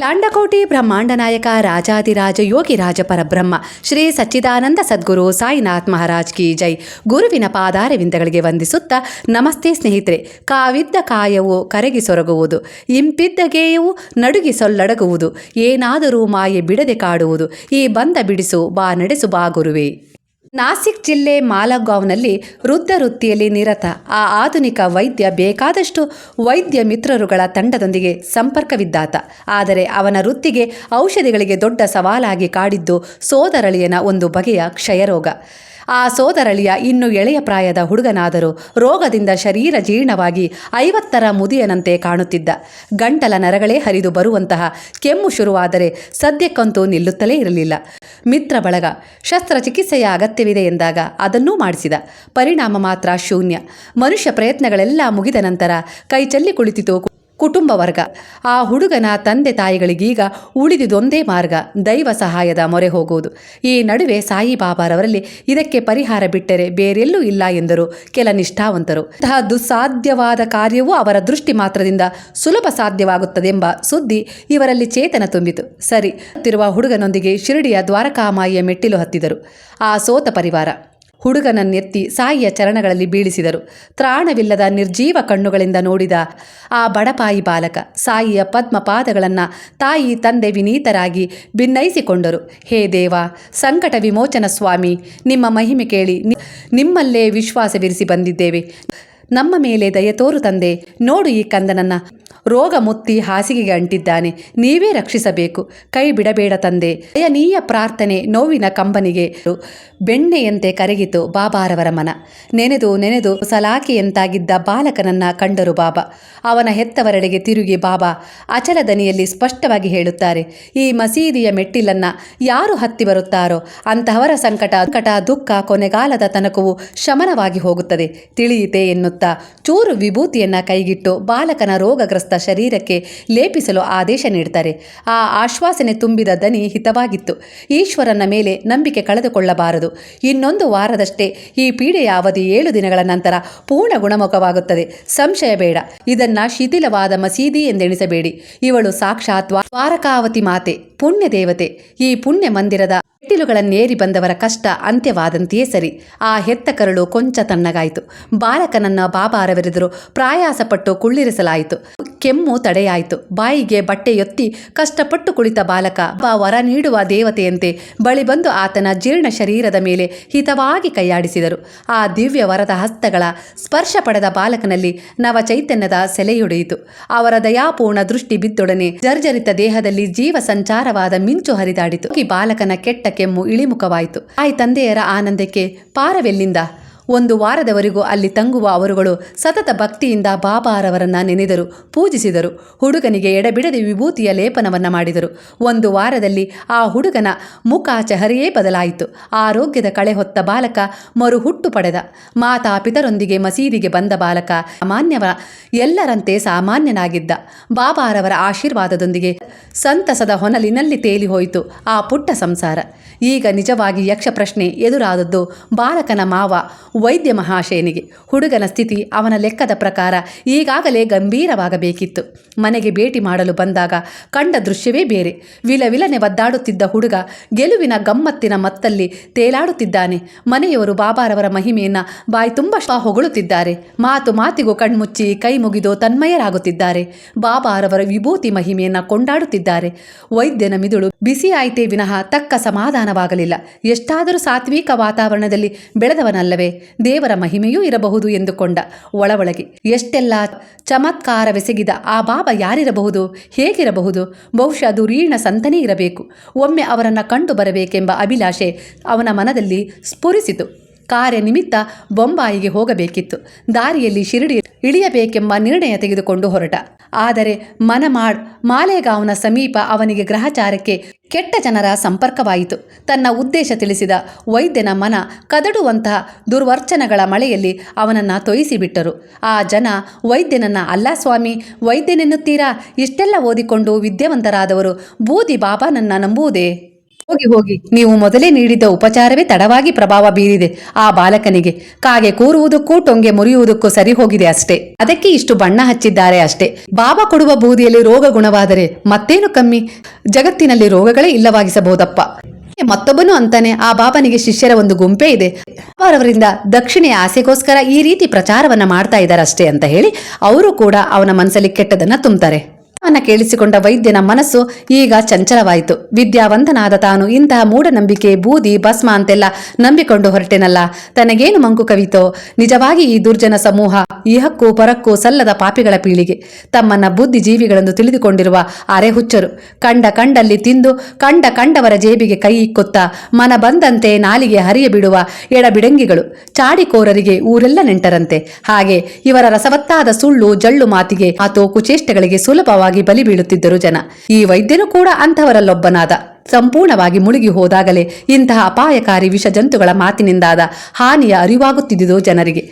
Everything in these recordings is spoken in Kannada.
ಲಾಂಡಕೋಟಿ ಬ್ರಹ್ಮಾಂಡ ನಾಯಕ ರಾಜಾದಿರಾಜ ಯೋಗಿ ರಾಜ ಪರಬ್ರಹ್ಮ, ಶ್ರೀ ಸಚ್ಚಿದಾನಂದ ಸದ್ಗುರು ಸಾಯಿನಾಥ್ ಮಹಾರಾಜ್ ಕಿ ಜೈ. ಗುರುವಿನ ಪಾದಾರವಿಂದಗಳಿಗೆ ವಂದಿಸುತ್ತಾ ನಮಸ್ತೆ ಸ್ನೇಹಿತರೆ, ಕಾವಿದ್ದ ಕಾಯವು ಕರಗಿ ಸೊರಗುವುದು, ಇಂಪಿದ್ದ ಗೇಯವು ನಡುಗಿ ಸೊಲ್ಲಡಗುವುದು, ಏನಾದರೂ ಮಾಯೆ ಬಿಡದೆ ಕಾಡುವುದು, ಈ ಬಂದ ಬಿಡಿಸು ಬಾ ನಡೆಸು ಬಾ ಗುರುವೇ. ನಾಸಿಕ್ ಜಿಲ್ಲೆ ಮಾಲಗಾವ್ನಲ್ಲಿ ವೃದ್ಧ ವೃತ್ತಿಯಲ್ಲಿ ನಿರತ ಆ ಆಧುನಿಕ ವೈದ್ಯ ಬೇಕಾದಷ್ಟು ವೈದ್ಯ ಮಿತ್ರರುಗಳ ತಂಡದೊಂದಿಗೆ ಸಂಪರ್ಕವಿದ್ದಾತ. ಆದರೆ ಅವನ ವೃತ್ತಿಗೆ ಔಷಧಿಗಳಿಗೆ ದೊಡ್ಡ ಸವಾಲಾಗಿ ಕಾಡಿದ್ದು ಸೋದರಳಿಯನ ಒಂದು ಬಗೆಯ ಕ್ಷಯರೋಗ. ಆ ಸೋದರಳಿಯ ಇನ್ನು ಎಳೆಯ ಪ್ರಾಯದ ಹುಡುಗನಾದರೂ ರೋಗದಿಂದ ಶರೀರ ಜೀರ್ಣವಾಗಿ ಐವತ್ತರ ಮುದಿಯನಂತೆ ಕಾಣುತ್ತಿದ್ದ. ಗಂಟಲ ನರಗಳೇ ಹರಿದು ಬರುವಂತಹ ಕೆಮ್ಮು ಶುರುವಾದರೆ ಸದ್ಯಕ್ಕಂತೂ ನಿಲ್ಲುತ್ತಲೇ ಇರಲಿಲ್ಲ. ಮಿತ್ರ ಬಳಗ, ಶಸ್ತ್ರಚಿಕಿತ್ಸೆಯ ಅಗತ್ಯವಿದೆ ಎಂದಾಗ ಅದನ್ನೂ ಮಾಡಿಸಿದ. ಪರಿಣಾಮ ಮಾತ್ರ ಶೂನ್ಯ. ಮನುಷ್ಯ ಪ್ರಯತ್ನಗಳೆಲ್ಲ ಮುಗಿದ ನಂತರ ಕೈ ಚೆಲ್ಲಿ ಕುಳಿತಿತು. ಕುಟುಂಬ ವರ್ಗ. ಆ ಹುಡುಗನ ತಂದೆ ತಾಯಿಗಳಿಗೀಗ ಉಳಿದಿದೊಂದೇ ಮಾರ್ಗ, ದೈವ ಸಹಾಯದ ಮೊರೆ ಹೋಗುವುದು. ಈ ನಡುವೆ ಸಾಯಿಬಾಬಾರವರಲ್ಲಿ ಇದಕ್ಕೆ ಪರಿಹಾರ ಬಿಟ್ಟರೆ ಬೇರೆಲ್ಲೂ ಇಲ್ಲ ಎಂದರು ಕೆಲ ನಿಷ್ಠಾವಂತರು. ಇಂತಹ ದುಸ್ಸಾಧ್ಯವಾದ ಕಾರ್ಯವೂ ಅವರ ದೃಷ್ಟಿ ಮಾತ್ರದಿಂದ ಸುಲಭ ಸಾಧ್ಯವಾಗುತ್ತದೆಂಬ ಸುದ್ದಿ ಇವರಲ್ಲಿ ಚೇತನ ತುಂಬಿತು. ಸರಿ ತಿರುವ ಹುಡುಗನೊಂದಿಗೆ ಶಿರಡಿಯ ದ್ವಾರಕಾಮಾಯಿಯ ಮೆಟ್ಟಿಲು ಹತ್ತಿದರು. ಆ ಸೋತ ಪರಿವಾರ ಹುಡುಗನನ್ನೆತ್ತಿ ಸಾಯಿಯ ಚರಣಗಳಲ್ಲಿ ಬೀಳಿಸಿದರು. ತ್ರಾಣವಿಲ್ಲದ ನಿರ್ಜೀವ ಕಣ್ಣುಗಳಿಂದ ನೋಡಿದ ಆ ಬಡಪಾಯಿ ಬಾಲಕ ಸಾಯಿಯ ಪದ್ಮ ಪಾದಗಳನ್ನು ತಾಯಿ ತಂದೆ ವಿನೀತರಾಗಿ ಭಿನ್ನೈಸಿಕೊಂಡರು ಹೇ ದೇವ, ಸಂಕಟ ವಿಮೋಚನ ಸ್ವಾಮಿ, ನಿಮ್ಮ ಮಹಿಮೆ ಕೇಳಿ ನಿಮ್ಮಲ್ಲೇ ವಿಶ್ವಾಸವಿರಿಸಿ ಬಂದಿದ್ದೇವೆ. ನಮ್ಮ ಮೇಲೆ ದಯ ತೋರು ತಂದೆ. ನೋಡು ಈ ಕಂದನನ್ನ. ರೋಗ ಮುತ್ತಿ ಹಾಸಿಗೆಗೆ ಅಂಟಿದ್ದಾನೆ. ನೀವೇ ರಕ್ಷಿಸಬೇಕು. ಕೈ ಬಿಡಬೇಡ ತಂದೆ. ದಯನೀಯ ಪ್ರಾರ್ಥನೆ ನೋವಿನ ಕಂಬನಿಗೆ. ಬೆಣ್ಣೆಯಂತೆ ಕರಗಿತು ಬಾಬಾರವರ ಮನ. ನೆನೆದು ನೆನೆದು ಸಲಾಕೆಯಂತಾಗಿದ್ದ ಬಾಲಕನನ್ನ ಕಂಡರು ಬಾಬಾ. ಅವನ ಹೆತ್ತವರೆಡೆಗೆ ತಿರುಗಿ ಬಾಬಾ ಅಚಲ ದನಿಯಲ್ಲಿ ಸ್ಪಷ್ಟವಾಗಿ ಹೇಳುತ್ತಾರೆ, ಈ ಮಸೀದಿಯ ಮೆಟ್ಟಿಲನ್ನ ಯಾರು ಹತ್ತಿ ಬರುತ್ತಾರೋ, ಅಂತಹವರ ಸಂಕಟ ಸಂಕಟ, ದುಃಖ ಕೊನೆಗಾಲದ ತನಕವು ಶಮನವಾಗಿ ಹೋಗುತ್ತದೆ. ತಿಳಿಯಿತೆ ಎನ್ನುತ್ತಾ ಚೂರು ವಿಭೂತಿಯನ್ನ ಕೈಗಿಟ್ಟು ಬಾಲಕನ ರೋಗಗ್ರಸ್ತ ಶರೀರಕ್ಕೆ ಲೇಪಿಸಲು ಆದೇಶ ನೀಡ್ತಾರೆ. ಆ ಆಶ್ವಾಸನೆ ತುಂಬಿದ ದನಿ ಹಿತವಾಗಿತ್ತು. ಈಶ್ವರನ ಮೇಲೆ ನಂಬಿಕೆ ಕಳೆದುಕೊಳ್ಳಬಾರದು. ಇನ್ನೊಂದು ವಾರದಷ್ಟೇ ಈ ಪೀಡೆಯ ಅವಧಿ ಏಳು ದಿನಗಳ ನಂತರ ಪೂರ್ಣ ಗುಣಮುಖವಾಗುತ್ತದೆ. ಸಂಶಯ ಬೇಡ. ಇದನ್ನ ಶಿಥಿಲವಾದ ಮಸೀದಿ ಎಂದೆಣಿಸಬೇಡಿ. ಇವಳು ಸಾಕ್ಷಾತ್ ದ್ವಾ- ದ್ವಾರಕಾವತಿ ಮಾತೆ ಪುಣ್ಯ ದೇವತೆ ಈ ಪುಣ್ಯ ಮಂದಿರದ ಮೆಟ್ಟಿಲುಗಳನ್ನೇರಿ ಬಂದವರ ಕಷ್ಟ ಅಂತ್ಯವಾದಂತೆಯೇ ಸರಿ. ಆ ಹೆತ್ತ ಕರಳು ಕೊಂಚ ತಣ್ಣಗಾಯಿತು. ಬಾಲಕನನ್ನ ಬಾಬಾರವರೆದರು. ಪ್ರಾಯಾಸಪಟ್ಟು ಕುಳ್ಳಿರಿಸಲಾಯಿತು. ಕೆಮ್ಮು ತಡೆಯಾಯಿತು. ಬಾಯಿಗೆ ಬಟ್ಟೆಯೊತ್ತಿ ಕಷ್ಟಪಟ್ಟು ಕುಳಿತ ಬಾಲಕ, ಬಾ, ವರ ನೀಡುವ ದೇವತೆಯಂತೆ. ಬಳಿ ಬಂದು ಆತನ ಜೀರ್ಣ ಶರೀರದ ಮೇಲೆ ಹಿತವಾಗಿ ಕೈಯಾಡಿಸಿದರು. ಆ ದಿವ್ಯ ವರದ ಹಸ್ತಗಳ ಸ್ಪರ್ಶ ಪಡೆದ ಬಾಲಕನಲ್ಲಿ ನವ ಚೈತನ್ಯದ ಸೆಲೆಯೊಡೆಯಿತು. ಅವರ ದಯಾಪೂರ್ಣ ದೃಷ್ಟಿ ಬಿದ್ದೊಡನೆ ಜರ್ಜರಿತ ದೇಹದಲ್ಲಿ ಜೀವ ಸಂಚಾರವಾದ ಮಿಂಚು ಹರಿದಾಡಿತು. ಈ ಬಾಲಕನ ಕೆಟ್ಟ ಕೆಮ್ಮು ಇಳಿಮುಖವಾಯಿತು. ಆಯ್ ತಂದೆಯರ ಆನಂದಕ್ಕೆ ಪಾರವೆಲ್ಲಿಂದ? ಒಂದು ವಾರದವರೆಗೂ ಅಲ್ಲಿ ತಂಗುವ ಅವರುಗಳು ಸತತ ಭಕ್ತಿಯಿಂದ ಬಾಬಾರವರನ್ನ ನೆನೆದರು, ಪೂಜಿಸಿದರು. ಹುಡುಗನಿಗೆ ಎಡಬಿಡದೆ ವಿಭೂತಿಯ ಲೇಪನವನ್ನು ಮಾಡಿದರು. ಒಂದು ವಾರದಲ್ಲಿ ಆ ಹುಡುಗನ ಮುಖ ಚಹರೆಯೇ ಬದಲಾಯಿತು. ಆರೋಗ್ಯದ ಕಳೆ ಹೊತ್ತ ಬಾಲಕ ಮರು ಹುಟ್ಟು ಪಡೆದ. ಮಾತಾ ಪಿತರೊಂದಿಗೆ ಮಸೀದಿಗೆ ಬಂದ ಬಾಲಕ ಸಾಮಾನ್ಯವ ಎಲ್ಲರಂತೆ ಸಾಮಾನ್ಯನಾಗಿದ್ದ. ಬಾಬಾರವರ ಆಶೀರ್ವಾದದೊಂದಿಗೆ ಸಂತಸದ ಹೊನಲಿನಲ್ಲಿ ತೇಲಿ ಹೋಯಿತು ಆ ಪುಟ್ಟ ಸಂಸಾರ. ಈಗ ನಿಜವಾಗಿ ಯಕ್ಷ ಪ್ರಶ್ನೆ ಎದುರಾದದ್ದು ಬಾಲಕನ ಮಾವ ವೈದ್ಯ ಮಹಾಶಯನಿಗೆ. ಹುಡುಗನ ಸ್ಥಿತಿ ಅವನ ಲೆಕ್ಕದ ಪ್ರಕಾರ ಈಗಾಗಲೇ ಗಂಭೀರವಾಗಬೇಕಿತ್ತು. ಮನೆಗೆ ಭೇಟಿ ಮಾಡಲು ಬಂದಾಗ ಕಂಡ ದೃಶ್ಯವೇ ಬೇರೆ. ವಿಲವಿಲನೆ ಒದ್ದಾಡುತ್ತಿದ್ದ ಹುಡುಗ ಗೆಲುವಿನ ಗಮ್ಮತ್ತಿನ ಮತ್ತಲ್ಲಿ ತೇಲಾಡುತ್ತಿದ್ದಾನೆ. ಮನೆಯವರು ಬಾಬಾರವರ ಮಹಿಮೆಯನ್ನ ಬಾಯಿ ತುಂಬ ಹೊಗಳುತ್ತಿದ್ದಾರೆ. ಮಾತು ಮಾತಿಗೂ ಕಣ್ಮುಚ್ಚಿ ಕೈ ಮುಗಿದು ತನ್ಮಯರಾಗುತ್ತಿದ್ದಾರೆ. ಬಾಬಾರವರ ವಿಭೂತಿ ಮಹಿಮೆಯನ್ನ ಕೊಂಡಾಡುತ್ತಿದ್ದಾರೆ. ವೈದ್ಯನ ಮಿದುಳು ಬಿಸಿಯಾಯಿತೇ ವಿನಃ ತಕ್ಕ ಸಮಾಧಾನವಾಗಲಿಲ್ಲ. ಎಷ್ಟಾದರೂ ಸಾತ್ವಿಕ ವಾತಾವರಣದಲ್ಲಿ ಬೆಳೆದವನಲ್ಲವೇ. ದೇವರ ಮಹಿಮೆಯೂ ಇರಬಹುದು ಎಂದುಕೊಂಡ ಒಳಗೊಳಗೆ ಎಷ್ಟೆಲ್ಲ ಚಮತ್ಕಾರವೆಸಗಿದ ಆ ಬಾಬಾ ಯಾರಿರಬಹುದು? ಹೇಗಿರಬಹುದು? ಬಹುಶಃ ದುರೀಣ ಸಂತನೇ ಇರಬೇಕು. ಒಮ್ಮೆ ಅವರನ್ನು ಕಂಡು ಬರಬೇಕೆಂಬ ಅಭಿಲಾಷೆ ಅವನ ಮನದಲ್ಲಿ ಸ್ಫುರಿಸಿತು. ಕಾರ್ಯ ನಿಮಿತ್ತ ಬೊಂಬಾಯಿಗೆ ಹೋಗಬೇಕಿತ್ತು. ದಾರಿಯಲ್ಲಿ ಶಿರಡಿ ಇಳಿಯಬೇಕೆಂಬ ನಿರ್ಣಯ ತೆಗೆದುಕೊಂಡು ಹೊರಟ. ಆದರೆ ಮನಮಾಡ್ ಮಾಲೇಗಾಂವ್ನ ಸಮೀಪ ಅವನಿಗೆ ಗ್ರಹಚಾರಕ್ಕೆ ಕೆಟ್ಟ ಜನರ ಸಂಪರ್ಕವಾಯಿತು. ತನ್ನ ಉದ್ದೇಶ ತಿಳಿಸಿದ ವೈದ್ಯನ ಮನ ಕದಡುವಂತಹ ದುರ್ವರ್ಚನಗಳ ಮಳೆಯಲ್ಲಿ ಅವನನ್ನು ತೊಯಿಸಿಬಿಟ್ಟರು. ಆ ಜನ ವೈದ್ಯನನ್ನ, ಅಲ್ಲ ಸ್ವಾಮಿ, ವೈದ್ಯನೆನ್ನುತ್ತೀರಾ? ಇಷ್ಟೆಲ್ಲ ಓದಿಕೊಂಡು ವಿದ್ಯಾವಂತರಾದವರು ಬೂದಿ ಬಾಬಾನನ್ನ ನಂಬುವುದೇ? ಹೋಗಿ ಹೋಗಿ. ನೀವು ಮೊದಲೇ ನೀಡಿದ್ದ ಉಪಚಾರವೇ ತಡವಾಗಿ ಪ್ರಭಾವ ಬೀರಿದೆ. ಆ ಬಾಲಕನಿಗೆ ಕಾಗೆ ಕೂರುವುದಕ್ಕೂ ಟೊಂಗೆ ಮುರಿಯುವುದಕ್ಕೂ ಸರಿ ಹೋಗಿದೆ ಅಷ್ಟೇ. ಅದಕ್ಕೆ ಇಷ್ಟು ಬಣ್ಣ ಹಚ್ಚಿದ್ದಾರೆ ಅಷ್ಟೇ. ಬಾಬಾ ಕೊಡುವ ಬೂದಿಯಲ್ಲಿ ರೋಗ ಗುಣವಾದರೆ ಮತ್ತೇನು ಕಮ್ಮಿ? ಜಗತ್ತಿನಲ್ಲಿ ರೋಗಗಳೇ ಇಲ್ಲವಾಗಿಸಬಹುದಪ್ಪ. ಮತ್ತೊಬ್ಬನು ಅಂತಾನೆ, ಆ ಬಾಬನಿಗೆ ಶಿಷ್ಯರ ಒಂದು ಗುಂಪೇ ಇದೆ. ಅವರವರಿಂದ ದಕ್ಷಿಣೆಯ ಆಸೆಗೋಸ್ಕರ ಈ ರೀತಿ ಪ್ರಚಾರವನ್ನ ಮಾಡ್ತಾ ಇದ್ದಾರಷ್ಟೇ ಅಂತ ಹೇಳಿ, ಅವರು ಕೂಡ ಅವನ ಮನಸ್ಸಲ್ಲಿ ಕೆಟ್ಟದನ್ನ ತುಂಬ್ತಾರೆ. ಅವನ್ನ ಕೇಳಿಸಿಕೊಂಡ ವೈದ್ಯನ ಮನಸ್ಸು ಈಗ ಚಂಚಲವಾಯಿತು. ವಿದ್ಯಾವಂತನಾದ ತಾನು ಇಂತಹ ಮೂಢನಂಬಿಕೆ, ಬೂದಿ, ಭಸ್ಮ ಅಂತೆಲ್ಲ ನಂಬಿಕೊಂಡು ಹೊರಟೆನಲ್ಲ. ತನಗೇನು ಮಂಕು ಕವಿತೋ? ನಿಜವಾಗಿ ಈ ದುರ್ಜನ ಸಮೂಹ ಇಹಕ್ಕೂ ಪರಕ್ಕೂ ಸಲ್ಲದ ಪಾಪಿಗಳ ಪೀಳಿಗೆ. ತಮ್ಮನ್ನ ಬುದ್ಧಿಜೀವಿಗಳೆಂದು ತಿಳಿದುಕೊಂಡಿರುವ ಅರೆಹುಚ್ಚರು. ಕಂಡ ಕಂಡಲ್ಲಿ ತಿಂದು, ಕಂಡ ಕಂಡವರ ಜೇಬಿಗೆ ಕೈ ಇಕ್ಕುತ್ತಾ, ಮನ ಬಂದಂತೆ ನಾಲಿಗೆ ಹರಿಯ ಬಿಡುವ ಎಡಬಿಡಂಗಿಗಳು. ಚಾಡಿಕೋರರಿಗೆ ಊರೆಲ್ಲ ನೆಂಟರಂತೆ. ಹಾಗೆ ಇವರ ರಸವತ್ತಾದ ಸುಳ್ಳು, ಜಳ್ಳು ಮಾತಿಗೆ ಆತೋ ಕುಚೇಷ್ಟೆಗಳಿಗೆ ಸುಲಭವಾಗಿ ಬಲಿ ಬೀಳುತ್ತಿದ್ದರು ಜನ. ಈ ವೈದ್ಯರು ಕೂಡ ಅಂತಹವರಲ್ಲೊಬ್ಬನಾದ ಸಂಪೂರ್ಣವಾಗಿ ಮುಳುಗಿ ಹೋದಾಗಲೇ ಇಂತಹ ಅಪಾಯಕಾರಿ ವಿಷ ಜಂತುಗಳ ಮಾತಿನಿಂದಾದ ಹಾನಿಯ ಅರಿವಾಗುತ್ತಿದ್ದುದು ಜನರಿಗೆ.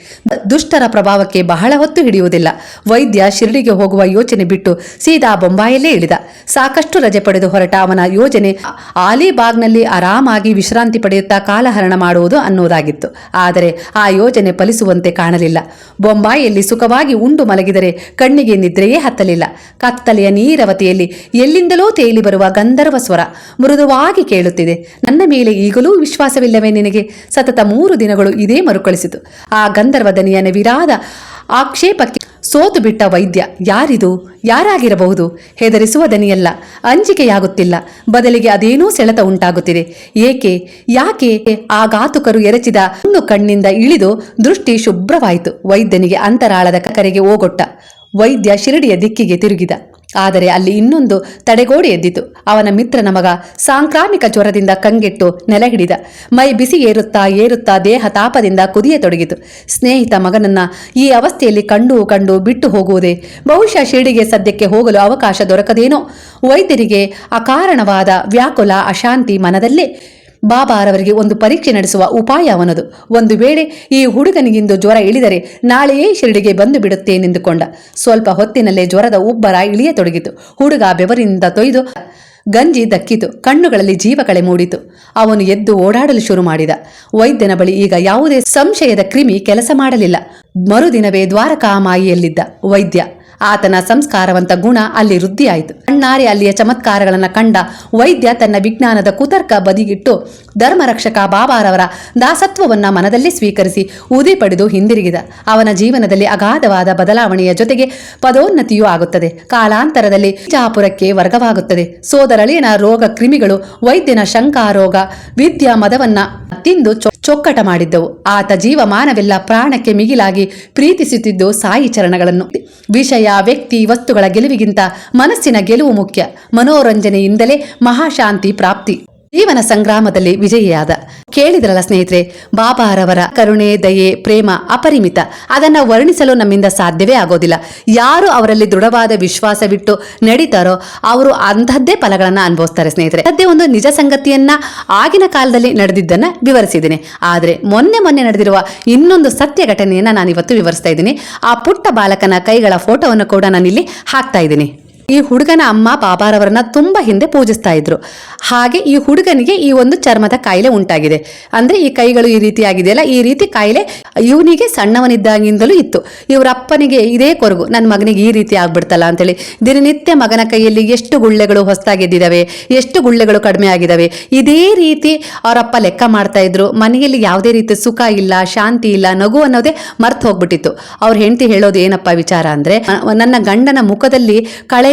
ದುಷ್ಟರ ಪ್ರಭಾವಕ್ಕೆ ಬಹಳ ಹೊತ್ತು ಹಿಡಿಯುವುದಿಲ್ಲ. ವೈದ್ಯ ಶಿರಡಿಗೆ ಹೋಗುವ ಯೋಚನೆ ಬಿಟ್ಟು ಸೀದಾ ಬೊಂಬಾಯಲ್ಲೇ ಇಳಿದ. ಸಾಕಷ್ಟು ರಜೆ ಪಡೆದು ಹೊರಟ ಅವನ ಯೋಜನೆ ಆಲಿಬಾಗ್ನಲ್ಲಿ ಆರಾಮಾಗಿ ವಿಶ್ರಾಂತಿ ಪಡೆಯುತ್ತಾ ಕಾಲಹರಣ ಮಾಡುವುದು ಅನ್ನೋದಾಗಿತ್ತು. ಆದರೆ ಆ ಯೋಜನೆ ಫಲಿಸುವಂತೆ ಕಾಣಲಿಲ್ಲ. ಬೊಂಬಾಯಿಯಲ್ಲಿ ಸುಖವಾಗಿ ಉಂಡು ಮಲಗಿದರೆ ಕಣ್ಣಿಗೆ ನಿದ್ರೆಯೇ ಹತ್ತಲಿಲ್ಲ. ಕತ್ತಲೆಯ ನೀರವತಿಯಲ್ಲಿ ಎಲ್ಲಿಂದಲೋ ತೇಲಿ ಬರುವ ಗಂಧರ್ವ ಸ್ವರ. ಮೃದುವಾಗಿ ಕೇಳುತ್ತಿದೆ. ನನ್ನ ಮೇಲೆ ಈಗಲೂ ವಿಶ್ವಾಸವಿಲ್ಲವೇ ನಿನಗೆ? ಸತತ ಮೂರು ದಿನಗಳು ಇದೇ ಮರುಕಳಿಸಿತು. ಆ ಗಂಧರ್ವ ವಿರಾದ ಆಕ್ಷೇಪಕ್ಕೆ ಸೋತು ಬಿಟ್ಟ ವೈದ್ಯ, ಯಾರಿದು? ಯಾರಾಗಿರಬಹುದು? ಹೆದರಿಸುವ ದನಿಯಲ್ಲ, ಅಂಜಿಕೆಯಾಗುತ್ತಿಲ್ಲ. ಬದಲಿಗೆ ಅದೇನೋ ಸೆಳೆತ ಉಂಟಾಗುತ್ತಿದೆ. ಏಕೆ, ಯಾಕೆ ಆ ಘಾತುಕರು ಎರಚಿದ ಹುಣ್ಣು ಕಣ್ಣಿಂದ ಇಳಿದು ದೃಷ್ಟಿ ಶುಭ್ರವಾಯಿತು. ವೈದ್ಯನಿಗೆ ಅಂತರಾಳದ ಕರೆಗೆ ಓಗೊಟ್ಟ. ವೈದ್ಯ ಶಿರಡಿಯ ದಿಕ್ಕಿಗೆ ತಿರುಗಿದ. ಆದರೆ ಅಲ್ಲಿ ಇನ್ನೊಂದು ತಡೆಗೋಡೆ ಎದ್ದಿತು. ಅವನ ಮಿತ್ರನ ಮಗ ಸಾಂಕ್ರಾಮಿಕ ಜ್ವರದಿಂದ ಕಂಗೆಟ್ಟು ನೆಲಹಿಡಿದ. ಮೈ ಬಿಸಿ ಏರುತ್ತಾ ಏರುತ್ತಾ ದೇಹ ತಾಪದಿಂದ ಕುದಿಯತೊಡಗಿತು ಸ್ನೇಹಿತ ಮಗನನ್ನ ಈ ಅವಸ್ಥೆಯಲ್ಲಿ ಕಂಡು ಕಂಡು ಬಿಟ್ಟು ಹೋಗುವುದೇ ಬಹುಶಃ ಶಿರಡಿಗೆ ಸದ್ಯಕ್ಕೆ ಹೋಗಲು ಅವಕಾಶ ದೊರಕದೇನೋ. ವೈದ್ಯರಿಗೆ ಅಕಾರಣವಾದ ವ್ಯಾಕುಲ ಅಶಾಂತಿ ಮನದಲ್ಲೇ ಬಾಬಾರವರಿಗೆ ಒಂದು ಪರೀಕ್ಷೆ ನಡೆಸುವ ಉಪಾಯ ಅವನದು. ಒಂದು ವೇಳೆ ಈ ಹುಡುಗನಿಗಿಂದು ಜ್ವರ ಇಳಿದರೆ ನಾಳೆಯೇ ಶಿರಡಿಗೆ ಬಂದು ಬಿಡುತ್ತೇನೆಂದುಕೊಂಡ. ಸ್ವಲ್ಪ ಹೊತ್ತಿನಲ್ಲೇ ಜ್ವರದ ಉಬ್ಬರ ಇಳಿಯತೊಡಗಿತು. ಹುಡುಗ ಬೆವರಿನಿಂದ ತೊಯ್ದು ಗಂಜಿ ದಕ್ಕಿತು. ಕಣ್ಣುಗಳಲ್ಲಿ ಜೀವಕಳೆ ಮೂಡಿತು. ಅವನು ಎದ್ದು ಓಡಾಡಲು ಶುರು ಮಾಡಿದ. ವೈದ್ಯನ ಬಳಿ ಈಗ ಯಾವುದೇ ಸಂಶಯದ ಕ್ರಿಮಿ ಕೆಲಸ ಮಾಡಲಿಲ್ಲ. ಮರುದಿನವೇ ದ್ವಾರಕಾಮಾಯಿಯಲ್ಲಿದ್ದ ವೈದ್ಯ. ಆತನ ಸಂಸ್ಕಾರವಂತ ಗುಣ ಅಲ್ಲಿ ವೃದ್ಧಿಯಾಯಿತು. ಕಣ್ಣಾರೆ ಅಲ್ಲಿಯ ಚಮತ್ಕಾರಗಳನ್ನು ಕಂಡ ವೈದ್ಯ ತನ್ನ ವಿಜ್ಞಾನದ ಕುತರ್ಕ ಬದಿಗಿಟ್ಟು ಧರ್ಮರಕ್ಷಕ ಬಾಬಾರವರ ದಾಸತ್ವವನ್ನ ಮನದಲ್ಲಿ ಸ್ವೀಕರಿಸಿ ಉದಿ ಪಡೆದು ಹಿಂದಿರುಗಿದ. ಅವನ ಜೀವನದಲ್ಲಿ ಅಗಾಧವಾದ ಬದಲಾವಣೆಯ ಜೊತೆಗೆ ಪದೋನ್ನತಿಯೂ ಆಗುತ್ತದೆ. ಕಾಲಾಂತರದಲ್ಲಿ ಚಾಪುರಕ್ಕೆ ವರ್ಗವಾಗುತ್ತದೆ. ಸೋದರಳಿಯನ ರೋಗ ಕ್ರಿಮಿಗಳು, ವೈದ್ಯನ ಶಂಕಾರೋಗ ವಿದ್ಯಾ ಮದವನ್ನ ತಿಂದು ಚೊಕ್ಕಟ ಮಾಡಿದ್ದವು. ಆತ ಜೀವಮಾನವೆಲ್ಲ ಪ್ರಾಣಕ್ಕೆ ಮಿಗಿಲಾಗಿ ಪ್ರೀತಿಸುತ್ತಿದ್ದು ಸಾಯಿ ಚರಣಗಳನ್ನು. ವಿಷಯ, ವ್ಯಕ್ತಿ, ವಸ್ತುಗಳ ಗೆಲುವಿಗಿಂತ ಮನಸ್ಸಿನ ಗೆಲುವು ಮುಖ್ಯ. ಮನೋರಂಜನೆಯಿಂದಲೇ ಮಹಾಶಾಂತಿ ಪ್ರಾಪ್ತಿ. ಜೀವನ ಸಂಗ್ರಾಮದಲ್ಲಿ ವಿಜಯಿಯಾದ ಕೇಳಿದ್ರಲ್ಲ ಸ್ನೇಹಿತರೆ, ಬಾಬಾರವರ ಕರುಣೆ, ದಯೆ, ಪ್ರೇಮ ಅಪರಿಮಿತ. ಅದನ್ನ ವರ್ಣಿಸಲು ನಮ್ಮಿಂದ ಸಾಧ್ಯವೇ ಆಗೋದಿಲ್ಲ. ಯಾರು ಅವರಲ್ಲಿ ದೃಢವಾದ ವಿಶ್ವಾಸವಿಟ್ಟು ನಡೀತಾರೋ ಅವರು ಅಂಥದ್ದೇ ಫಲಗಳನ್ನ ಅನುಭವಿಸ್ತಾರೆ ಸ್ನೇಹಿತರೆ. ಅದೇ ಒಂದು ನಿಜ ಸಂಗತಿಯನ್ನ ಆಗಿನ ಕಾಲದಲ್ಲಿ ನಡೆದಿದ್ದನ್ನ ವಿವರಿಸಿದ್ದೀನಿ. ಆದರೆ ಮೊನ್ನೆ ಮೊನ್ನೆ ನಡೆದಿರುವ ಇನ್ನೊಂದು ಸತ್ಯ ಘಟನೆಯನ್ನ ನಾನು ಇವತ್ತು ವಿವರಿಸ್ತಾ ಇದ್ದೀನಿ. ಆ ಪುಟ್ಟ ಬಾಲಕನ ಕೈಗಳ ಫೋಟೋವನ್ನು ಕೂಡ ನಾನಿಲ್ಲಿ ಹಾಕ್ತಾ ಇದ್ದೀನಿ. ಈ ಹುಡುಗನ ಅಮ್ಮ ಬಾಬಾರವರನ್ನ ತುಂಬಾ ಹಿಂದೆ ಪೂಜಿಸ್ತಾ ಇದ್ರು. ಹಾಗೆ ಈ ಹುಡುಗನಿಗೆ ಈ ಒಂದು ಚರ್ಮದ ಕಾಯಿಲೆ ಉಂಟಾಗಿದೆ. ಅಂದ್ರೆ ಈ ಕೈಗಳು ಈ ರೀತಿ ಆಗಿದೆಯಲ್ಲ ಈ ರೀತಿ ಕಾಯಿಲೆ ಇವನಿಗೆ ಸಣ್ಣವನಿದ್ದಾಗಿಂದಲೂ ಇತ್ತು. ಇವರ ಅಪ್ಪನಿಗೆ ಇದೇ ಕೊರಗು ನನ್ನ ಮಗನಿಗೆ ಈ ರೀತಿ ಆಗ್ಬಿಡ್ತಲ್ಲ ಅಂತೇಳಿ. ದಿನನಿತ್ಯ ಮಗನ ಕೈಯಲ್ಲಿ ಎಷ್ಟು ಗುಳ್ಳೆಗಳು ಹೊಸದಾಗಿದ್ದಿದಾವೆ, ಎಷ್ಟು ಗುಳ್ಳೆಗಳು ಕಡಿಮೆ ಆಗಿದ್ದಾವೆ ಇದೇ ರೀತಿ ಅವರಪ್ಪ ಲೆಕ್ಕ ಮಾಡ್ತಾ ಇದ್ರು. ಮನೆಯಲ್ಲಿ ಯಾವುದೇ ರೀತಿ ಸುಖ ಇಲ್ಲ, ಶಾಂತಿ ಇಲ್ಲ, ನಗು ಅನ್ನೋದೇ ಮರ್ತು ಹೋಗ್ಬಿಟ್ಟಿತ್ತು. ಅವ್ರ ಹೆಂಡತಿ ಹೇಳೋದು ಏನಪ್ಪ ವಿಚಾರ ಅಂದ್ರೆ, ನನ್ನ ಗಂಡನ ಮುಖದಲ್ಲಿ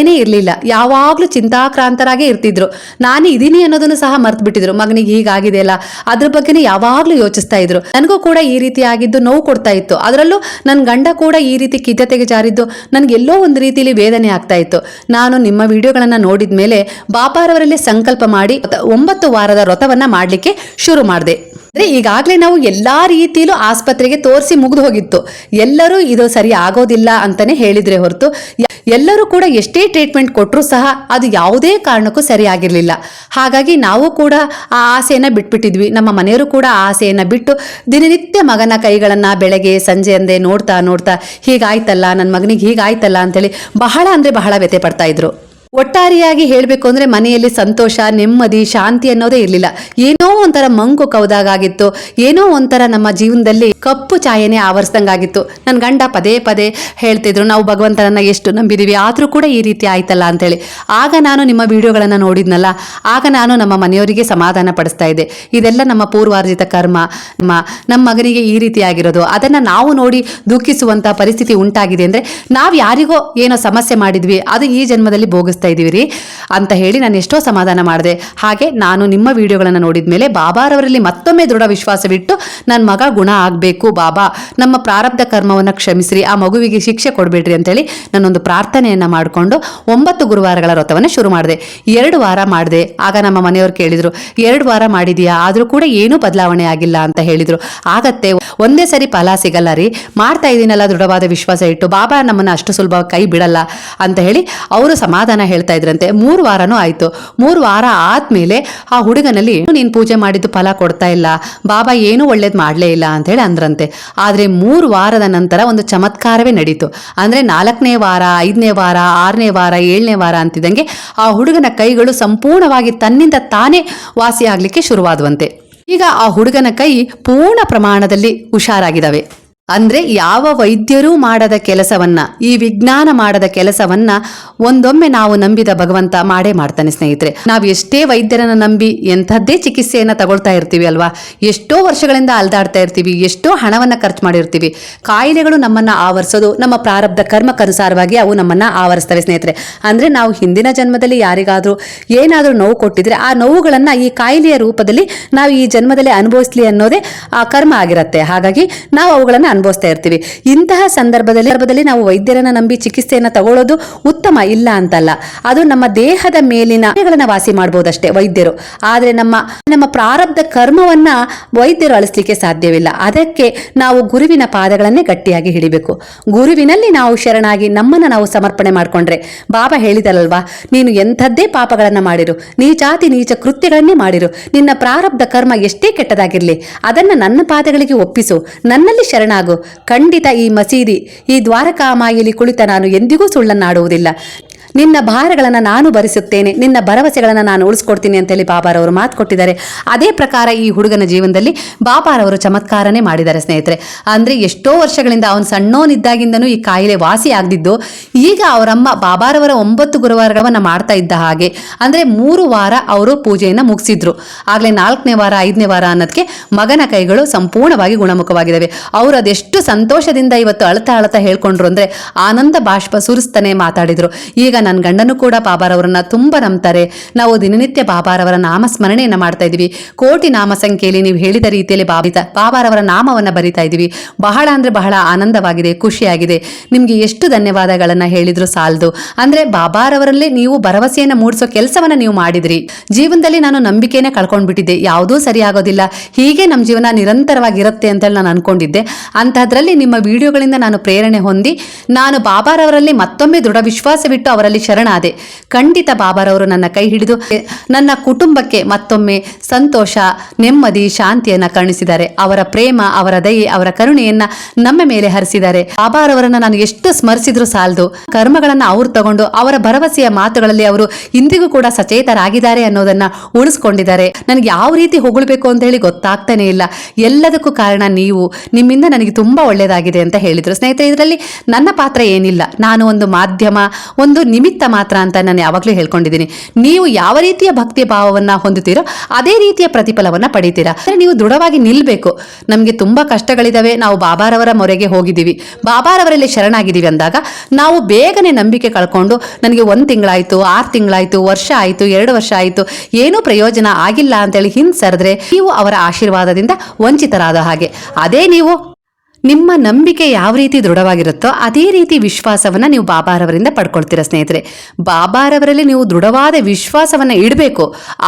ಕಳೆನೇ ಇರಲಿಲ್ಲ. ಯಾವಾಗಲೂ ಚಿಂತಾಕ್ರಾಂತರಾಗೇ ಇರ್ತಿದ್ರು. ನಾನು ಇದೀನಿ ಅನ್ನೋದನ್ನು ಸಹ ಮರ್ತು ಬಿಟ್ಟಿದ್ರು ಮಗನಿಗೆ ಹೀಗಾಗಿದೆಯಲ್ಲ ಅದ್ರ ಬಗ್ಗೆನೇ ಯಾವಾಗಲೂ ಯೋಚಿಸ್ತಾ ಇದ್ರು. ನನಗೂ ಕೂಡ ಈ ರೀತಿ ಆಗಿದ್ದು ನೋವು ಕೊಡ್ತಾ ಇತ್ತು. ಅದರಲ್ಲೂ ನನ್ನ ಗಂಡ ಕೂಡ ಈ ರೀತಿ ಕಿದ್ದತೆಗೆ ಜಾರಿದ್ದು ನನಗೆ ಎಲ್ಲೋ ಒಂದು ರೀತಿಯಲ್ಲಿ ವೇದನೆ ಆಗ್ತಾ ಇತ್ತು. ನಾನು ನಿಮ್ಮ ವಿಡಿಯೋಗಳನ್ನು ನೋಡಿದ ಮೇಲೆ ಬಾಪಾರವರಲ್ಲಿ ಸಂಕಲ್ಪ ಮಾಡಿ, ಒಂಬತ್ತು ವಾರದ ವ್ರತವನ್ನ ಮಾಡ್ಲಿಕ್ಕೆ ಶುರು ಮಾಡಿದೆ. ಅಂದ್ರೆ ಈಗಾಗಲೇ ನಾವು ಎಲ್ಲಾ ರೀತಿಯಲ್ಲೂ ಆಸ್ಪತ್ರೆಗೆ ತೋರಿಸಿ ಮುಗಿದು ಹೋಗಿತ್ತು. ಎಲ್ಲರೂ ಇದು ಸರಿ ಆಗೋದಿಲ್ಲ ಅಂತಾನೆ ಹೇಳಿದ್ರೆ ಹೊರತು ಎಲ್ಲರೂ ಕೂಡ ಎಷ್ಟೇ ಟ್ರೀಟ್ಮೆಂಟ್ ಕೊಟ್ಟರೂ ಸಹ ಅದು ಯಾವುದೇ ಕಾರಣಕ್ಕೂ ಸರಿಯಾಗಿರಲಿಲ್ಲ ಹಾಗಾಗಿ ನಾವು ಕೂಡ ಆ ಆಸೆಯನ್ನು ಬಿಟ್ಬಿಟ್ಟಿದ್ವಿ. ನಮ್ಮ ಮನೆಯವರು ಕೂಡ ಆ ಆಸೆಯನ್ನ ಬಿಟ್ಟು ದಿನನಿತ್ಯ ಮಗನ ಕೈಗಳನ್ನು ಬೆಳಗ್ಗೆ, ಸಂಜೆ ಅಂದೇ ನೋಡ್ತಾ ನೋಡ್ತಾ ಹೀಗಾಯ್ತಲ್ಲ ನನ್ನ ಮಗನಿಗೆ ಹೀಗಾಯ್ತಲ್ಲ ಅಂತೇಳಿ ಬಹಳ ಅಂದ್ರೆ ಬಹಳ ವ್ಯಥೆ ಪಡ್ತಾ ಇದ್ರು. ಒಟ್ಟಾರೆಯಾಗಿ ಹೇಳಬೇಕು ಅಂದ್ರೆ ಮನೆಯಲ್ಲಿ ಸಂತೋಷ, ನೆಮ್ಮದಿ, ಶಾಂತಿ ಅನ್ನೋದೇ ಇರಲಿಲ್ಲ. ಏನೋ ಒಂಥರ ಮಂಕು ಕೌದಾಗಿತ್ತು ಏನೋ ಒಂಥರ ನಮ್ಮ ಜೀವನದಲ್ಲಿ ಕಪ್ಪು ಛಾಯೆನೇ ಆವರಿಸ್ದಂಗಾಗಿತ್ತು. ನನ್ನ ಗಂಡ ಪದೇ ಪದೇ ಹೇಳ್ತಿದ್ರು, ನಾವು ಭಗವಂತನನ್ನ ಎಷ್ಟು ನಂಬಿದೀವಿ, ಆದರೂ ಕೂಡ ಈ ರೀತಿ ಆಯ್ತಲ್ಲ ಅಂತೇಳಿ. ಆಗ ನಾನು ನಿಮ್ಮ ವಿಡಿಯೋಗಳನ್ನು ನೋಡಿದ್ನಲ್ಲ, ಆಗ ನಾನು ನಮ್ಮ ಮನೆಯವರಿಗೆ ಸಮಾಧಾನ ಪಡಿಸ್ತಾ ಇದ್ದೆ. ಇದೆಲ್ಲ ನಮ್ಮ ಪೂರ್ವಾರ್ಜಿತ ಕರ್ಮ, ನಮ್ಮ ನಮ್ಮ ಮಗನಿಗೆ ಈ ರೀತಿ ಆಗಿರೋದು. ಅದನ್ನ ನಾವು ನೋಡಿ ದುಃಖಿಸುವಂಥ ಪರಿಸ್ಥಿತಿ ಉಂಟಾಗಿದೆ ಅಂದ್ರೆ ನಾವು ಯಾರಿಗೋ ಏನೋ ಸಮಸ್ಯೆ ಮಾಡಿದ್ವಿ, ಅದು ಈ ಜನ್ಮದಲ್ಲಿ ಭೋಗಿಸ್ತಾ ಇದ್ದೀವಿ ರೀ. ಅಂತ ಹೇಳಿ ನಾನು ಎಷ್ಟೋ ಸಮಾಧಾನ ಮಾಡಿದೆ. ಹಾಗೆ ನಾನು ನಿಮ್ಮ ವಿಡಿಯೋಗಳನ್ನು ನೋಡಿದ ಮೇಲೆ ಬಾಬಾರವರಲ್ಲಿ ಮತ್ತೊಮ್ಮೆ ದೃಢ ವಿಶ್ವಾಸವಿಟ್ಟು ನನ್ನ ಮಗ ಗುಣ ಆಗಬೇಕು ಬಾಬಾ. ನಮ್ಮ ಪ್ರಾರಬ್ಧ ಕರ್ಮವನ್ನು ಕ್ಷಮಿಸ್ರಿ, ಆ ಮಗುವಿಗೆ ಶಿಕ್ಷೆ ಕೊಡಬೇಡ್ರಿ ಅಂತೇಳಿ ನಾನೊಂದು ಪ್ರಾರ್ಥನೆಯನ್ನು ಮಾಡಿಕೊಂಡು ಒಂಬತ್ತು ಗುರುವಾರಗಳ ವ್ರತವನ್ನು ಶುರು ಮಾಡಿದೆ. ಎರಡು ವಾರ ಮಾಡಿದೆ. ಆಗ ನಮ್ಮ ಮನೆಯವರು ಕೇಳಿದರು, ಎರಡು ವಾರ ಮಾಡಿದೀಯಾ? ಆದರೂ ಕೂಡ ಏನೂ ಬದಲಾವಣೆ ಆಗಿಲ್ಲ ಅಂತ ಹೇಳಿದರು. ಆಗತ್ತೆ, ಒಂದೇ ಸರಿ ಫಲ ಸಿಗಲ್ಲ ರೀ. ಮಾಡ್ತಾ ಇದ್ದೀನಲ್ಲ ದೃಢವಾದ ವಿಶ್ವಾಸ ಇಟ್ಟು, ಬಾಬಾ ನಮ್ಮನ್ನ ಅಷ್ಟು ಸುಲಭ ಕೈ ಬಿಡಲ್ಲ ಅಂತ ಹೇಳಿ ಅವರು ಸಮಾಧಾನ ಹೇಳ್ತಾ ಇದ್ರಂತೆ, ಮೂರು ವಾರನೂ ಆಯ್ತು. ಮೂರು ವಾರ ಆದ್ಮೇಲೆ ಆ ಹುಡುಗನಲ್ಲಿ ನೀನು ಪೂಜೆ ಮಾಡಿದ್ದು ಫಲ ಕೊಡ್ತಾ ಇಲ್ಲ. ಬಾಬಾ ಏನೂ ಒಳ್ಳೇದು ಮಾಡ್ಲೇ ಇಲ್ಲ ಅಂತ ಹೇಳಿ ಅಂದ್ರಂತೆ. ಆದ್ರೆ ಮೂರು ವಾರದ ನಂತರ ಒಂದು ಚಮತ್ಕಾರವೇ ನಡೀತು. ಅಂದ್ರೆ ನಾಲ್ಕನೇ ವಾರ, ಐದನೇ ವಾರ, ಆರನೇ ವಾರ, ಏಳನೇ ವಾರ ಅಂತಿದ್ದಂಗೆ ಆ ಹುಡುಗನ ಕೈಗಳು ಸಂಪೂರ್ಣವಾಗಿ ತನ್ನಿಂದ ತಾನೇ ವಾಸಿಯಾಗಲಿಕ್ಕೆ ಶುರುವಾದವಂತೆ. ಈಗ ಆ ಹುಡುಗನ ಕೈ ಪೂರ್ಣ ಪ್ರಮಾಣದಲ್ಲಿ ಹುಷಾರಾಗಿದ್ದಾವೆ. ಅಂದ್ರೆ ಯಾವ ವೈದ್ಯರೂ ಮಾಡದ ಕೆಲಸವನ್ನ, ಈ ವಿಜ್ಞಾನ ಮಾಡದ ಕೆಲಸವನ್ನ ಒಂದೊಮ್ಮೆ ನಾವು ನಂಬಿದ ಭಗವಂತ ಮಾಡೇ ಮಾಡ್ತಾನೆ ಸ್ನೇಹಿತರೆ. ನಾವು ಎಷ್ಟೇ ವೈದ್ಯರನ್ನ ನಂಬಿ ಎಂಥದ್ದೇ ಚಿಕಿತ್ಸೆಯನ್ನ ತಗೊಳ್ತಾ ಇರ್ತೀವಿ ಅಲ್ವಾ? ಎಷ್ಟೋ ವರ್ಷಗಳಿಂದ ಅಲ್ದಾಡ್ತಾ ಇರ್ತೀವಿ, ಎಷ್ಟೋ ಹಣವನ್ನ ಖರ್ಚು ಮಾಡಿರ್ತೀವಿ. ಕಾಯಿಲೆಗಳು ನಮ್ಮನ್ನ ಆವರಿಸೋದು, ನಮ್ಮ ಪ್ರಾರಬ್ಧ ಕರ್ಮಕ್ಕನುಸಾರವಾಗಿ ಅವು ನಮ್ಮನ್ನ ಆವರಿಸ್ತವೆ ಸ್ನೇಹಿತರೆ. ಅಂದ್ರೆ ನಾವು ಹಿಂದಿನ ಜನ್ಮದಲ್ಲಿ ಯಾರಿಗಾದ್ರೂ ಏನಾದರೂ ನೋವು ಕೊಟ್ಟಿದ್ರೆ ಆ ನೋವುಗಳನ್ನ ಈ ಕಾಯಿಲೆಯ ರೂಪದಲ್ಲಿ ನಾವು ಈ ಜನ್ಮದಲ್ಲಿ ಅನುಭವಿಸ್ಲಿ ಅನ್ನೋದೇ ಆ ಕರ್ಮ ಆಗಿರುತ್ತೆ. ಹಾಗಾಗಿ ನಾವು ಅವುಗಳನ್ನ ಅನುಭವಿಸ್ತಾ ಇರ್ತೀವಿ. ಇಂತಹ ಸಂದರ್ಭದಲ್ಲಿ ಸಂದರ್ಭದಲ್ಲಿ ನಾವು ವೈದ್ಯರನ್ನ ನಂಬಿ ಚಿಕಿತ್ಸೆಯನ್ನ ತಗೊಳ್ಳೋದು ಉತ್ತಮ ಇಲ್ಲ ಅಂತಲ್ಲ. ಅದು ನಮ್ಮ ದೇಹದ ಮೇಲಿನ ವಾಸಿ ಮಾಡಬಹುದಷ್ಟೇ ವೈದ್ಯರು. ಆದರೆ ನಮ್ಮ ನಮ್ಮ ಪ್ರಾರಬ್ಧ ಕರ್ಮವನ್ನ ವೈದ್ಯರು ಅಳಿಸ್ಲಿಕ್ಕೆ ಸಾಧ್ಯವಿಲ್ಲ. ಅದಕ್ಕೆ ನಾವು ಗುರುವಿನ ಪಾದಗಳನ್ನೇ ಗಟ್ಟಿಯಾಗಿ ಹಿಡಿಬೇಕು. ಗುರುವಿನಲ್ಲಿ ನಾವು ಶರಣಾಗಿ ನಮ್ಮನ್ನ ನಾವು ಸಮರ್ಪಣೆ ಮಾಡ್ಕೊಂಡ್ರೆ ಬಾಬಾ ಹೇಳಿದರಲ್ವಾ? ನೀನು ಎಂಥದ್ದೇ ಪಾಪಗಳನ್ನ ಮಾಡಿರು. ನೀಚಾತಿ ನೀಚ ಕೃತ್ಯಗಳನ್ನೇ ಮಾಡಿರು. ನಿನ್ನ ಪ್ರಾರಬ್ಧ ಕರ್ಮ ಎಷ್ಟೇ ಕೆಟ್ಟದಾಗಿರ್ಲಿ, ಅದನ್ನ ನನ್ನ ಪಾದಗಳಿಗೆ ಒಪ್ಪಿಸು. ನನ್ನಲ್ಲಿ ಶರಣಾಗು ಖಂಡಿತ ಈ ಮಸೀದಿ, ಈ ದ್ವಾರಕಾಮಾಯಿಲಿ ಕುಳಿತ ನಾನು ಎಂದಿಗೂ ಸುಳ್ಳನ್ನಾಡುವುದಿಲ್ಲ. ನಿನ್ನ ಭಾರಗಳನ್ನು ನಾನು ಭರಿಸುತ್ತೇನೆ, ನಿನ್ನ ಭರವಸೆಗಳನ್ನು ನಾನು ಉಳಿಸ್ಕೊಡ್ತೀನಿ ಅಂತೇಳಿ ಬಾಬಾರವರು ಮಾತು ಕೊಟ್ಟಿದ್ದಾರೆ. ಅದೇ ಪ್ರಕಾರ ಈ ಹುಡುಗನ ಜೀವನದಲ್ಲಿ ಬಾಬಾರವರು ಚಮತ್ಕಾರನೇ ಮಾಡಿದ್ದಾರೆ ಸ್ನೇಹಿತರೆ. ಅಂದ್ರೆ ಎಷ್ಟೋ ವರ್ಷಗಳಿಂದ ಅವನು ಸಣ್ಣೋನಿದ್ದಾಗಿಂದನೂ ಈ ಕಾಯಿಲೆ ವಾಸಿ ಆಗದಿದ್ದು, ಈಗ ಅವರಮ್ಮ ಬಾಬಾರವರ ಒಂಬತ್ತು ಗುರುವಾರಗಳನ್ನು ಮಾಡ್ತಾ ಇದ್ದ ಹಾಗೆ. ಅಂದ್ರೆ ಮೂರು ವಾರ ಅವರು ಪೂಜೆಯನ್ನು ಮುಗಿಸಿದ್ರು. ಆಗಲೇ ನಾಲ್ಕನೇ ವಾರ, ಐದನೇ ವಾರ ಅನ್ನೋದಕ್ಕೆ ಮಗನ ಕೈಗಳು ಸಂಪೂರ್ಣವಾಗಿ ಗುಣಮುಖವಾಗಿದ್ದಾವೆ. ಅವರು ಸಂತೋಷದಿಂದ ಇವತ್ತು ಅಳ್ತಾ ಅಳ್ತಾ ಹೇಳ್ಕೊಂಡ್ರು ಅಂದ್ರೆ ಆನಂದ ಬಾಷ್ಪ ಸುರಿಸ್ತಾನೆ ಮಾತಾಡಿದ್ರು. ಈಗ ನನ್ನ ಗಂಡನು ಕೂಡ ಬಾಬಾರವರನ್ನ ತುಂಬಾ ನಂಬ್ತಾರೆ. ನಾವು ದಿನನಿತ್ಯ ಬಾಬಾರವರ ನಾಮಸ್ಮರಣೆಯನ್ನ ಮಾಡ್ತಾ ಇದ್ದೀವಿ ಕೋಟಿ ನಾಮ ಸಂಖ್ಯೆಯಲ್ಲಿ ನೀವು ಹೇಳಿದ ರೀತಿಯಲ್ಲಿ ಬಾಬಿತ ಬಾಬಾರವರ ನಾಮವನ್ನ ಬರಿತಾ ಇದ್ದೀವಿ ಬಹಳ ಅಂದ್ರೆ ಬಹಳ ಆನಂದವಾಗಿದೆ, ಖುಷಿಯಾಗಿದೆ. ನಿಮಗೆ ಎಷ್ಟು ಧನ್ಯವಾದಗಳನ್ನ ಹೇಳಿದ್ರು ಸಾಲದು. ಅಂದ್ರೆ ಬಾಬಾರವರಲ್ಲಿ ನೀವು ಭರವಸೆಯನ್ನು ಮೂಡಿಸೋ ಕೆಲಸವನ್ನ ನೀವು ಮಾಡಿದ್ರಿ. ಜೀವನದಲ್ಲಿ ನಾನು ನಂಬಿಕೆನೇ ಕಳ್ಕೊಂಡ್ಬಿಟ್ಟಿದ್ದೆ. ಯಾವುದೂ ಸರಿಯಾಗೋದಿಲ್ಲ. ಹೀಗೆ ನಮ್ಮ ಜೀವನ ನಿರಂತರವಾಗಿರುತ್ತೆ ಅಂತೇಳಿ ನಾನು ಅನ್ಕೊಂಡಿದ್ದೆ. ಅಂತಹದ್ರಲ್ಲಿ ನಿಮ್ಮ ವಿಡಿಯೋಗಳಿಂದ ನಾನು ಪ್ರೇರಣೆ ಹೊಂದಿ, ನಾನು ಬಾಬಾರವರಲ್ಲಿ ಮತ್ತೊಮ್ಮೆ ದೃಢ ವಿಶ್ವಾಸವಿಟ್ಟು ಅವರಲ್ಲಿ ಶರಣಾದೆ. ಖಂಡಿತ ಬಾಬಾರವರು ನನ್ನ ಕೈ ಹಿಡಿದು, ನನ್ನ ಕುಟುಂಬಕ್ಕೆ ಮತ್ತೊಮ್ಮೆ ಸಂತೋಷ, ನೆಮ್ಮದಿ, ಶಾಂತಿಯನ್ನು ಕರುಣಿಸಿದ್ದಾರೆ. ಅವರ ಪ್ರೇಮ, ಅವರ ದಯೆ, ಅವರ ಕರುಣೆಯನ್ನ ನಮ್ಮ ಮೇಲೆ ಹರಿಸಿದ್ದಾರೆ. ಬಾಬಾರವರನ್ನ ನಾನು ಎಷ್ಟು ಸ್ಮರಿಸಿದ್ರೂ ಸಾಲದು. ಕರ್ಮಗಳನ್ನು ಅವ್ರು ತಗೊಂಡು, ಅವರ ಭರವಸೆಯ ಮಾತುಗಳಲ್ಲಿ ಅವರು ಇಂದಿಗೂ ಕೂಡ ಸಚೇತರಾಗಿದ್ದಾರೆ ಅನ್ನೋದನ್ನ ಉಳಿಸ್ಕೊಂಡಿದ್ದಾರೆ. ನನಗೆ ಯಾವ ರೀತಿ ಹೊಗಳಬೇಕು ಅಂತ ಹೇಳಿ ಗೊತ್ತಾಗ್ತಾನೆ ಇಲ್ಲ. ಎಲ್ಲದಕ್ಕೂ ಕಾರಣ ನೀವು. ನಿಮ್ಮಿಂದ ನನಗೆ ತುಂಬಾ ಒಳ್ಳೆಯದಾಗಿದೆ ಅಂತ ಹೇಳಿದರು. ಸ್ನೇಹಿತರೆ, ಇದರಲ್ಲಿ ನನ್ನ ಪಾತ್ರ ಏನಿಲ್ಲ. ನಾನು ಒಂದು ಮಾಧ್ಯಮ, ಒಂದು ನಿಮಿತ್ತ ಮಾತ್ರ ಅಂತ ನಾನು ಯಾವಾಗಲೂ ಹೇಳ್ಕೊಂಡಿದ್ದೀನಿ. ನೀವು ಯಾವ ರೀತಿಯ ಭಕ್ತಿ ಭಾವವನ್ನು ಹೊಂದುತ್ತೀರೋ ಅದೇ ರೀತಿಯ ಪ್ರತಿಫಲವನ್ನು ಪಡಿತೀರಾ. ಅಂದರೆ ನೀವು ದೃಢವಾಗಿ ನಿಲ್ಲಬೇಕು ನಮಗೆ ತುಂಬ ಕಷ್ಟಗಳಿದ್ದಾವೆ ನಾವು ಬಾಬಾರವರ ಮೊರೆಗೆ ಹೋಗಿದ್ದೀವಿ. ಬಾಬಾರವರಲ್ಲಿ ಶರಣಾಗಿದ್ದೀವಿ ಅಂದಾಗ ನಾವು ಬೇಗನೆ ನಂಬಿಕೆ ಕಳ್ಕೊಂಡು ನನಗೆ ಒಂದು ತಿಂಗಳಾಯಿತು, ಆರು ತಿಂಗಳಾಯಿತು, ವರ್ಷ ಆಯಿತು, ಎರಡು ವರ್ಷ ಆಯಿತು, ಏನೂ ಪ್ರಯೋಜನ ಆಗಿಲ್ಲ ಅಂತೇಳಿ ಹಿಂದೆ ಸರಿದ್ರೆ ನೀವು ಅವರ ಆಶೀರ್ವಾದದಿಂದ ವಂಚಿತರಾದ ಹಾಗೆ. ಅದೇ ನೀವು ನಿಮ್ಮ ನಂಬಿಕೆ ಯಾವ ರೀತಿ ದೃಢವಾಗಿರುತ್ತೋ ಅದೇ ರೀತಿ ವಿಶ್ವಾಸವನ್ನ ನೀವು ಬಾಬಾರವರಿಂದ ಪಡ್ಕೊಳ್ತೀರಾ ಸ್ನೇಹಿತರೆ. ಬಾಬಾರವರಲ್ಲಿ ನೀವು ದೃಢವಾದ ವಿಶ್ವಾಸವನ್ನ ಇಡಬೇಕು.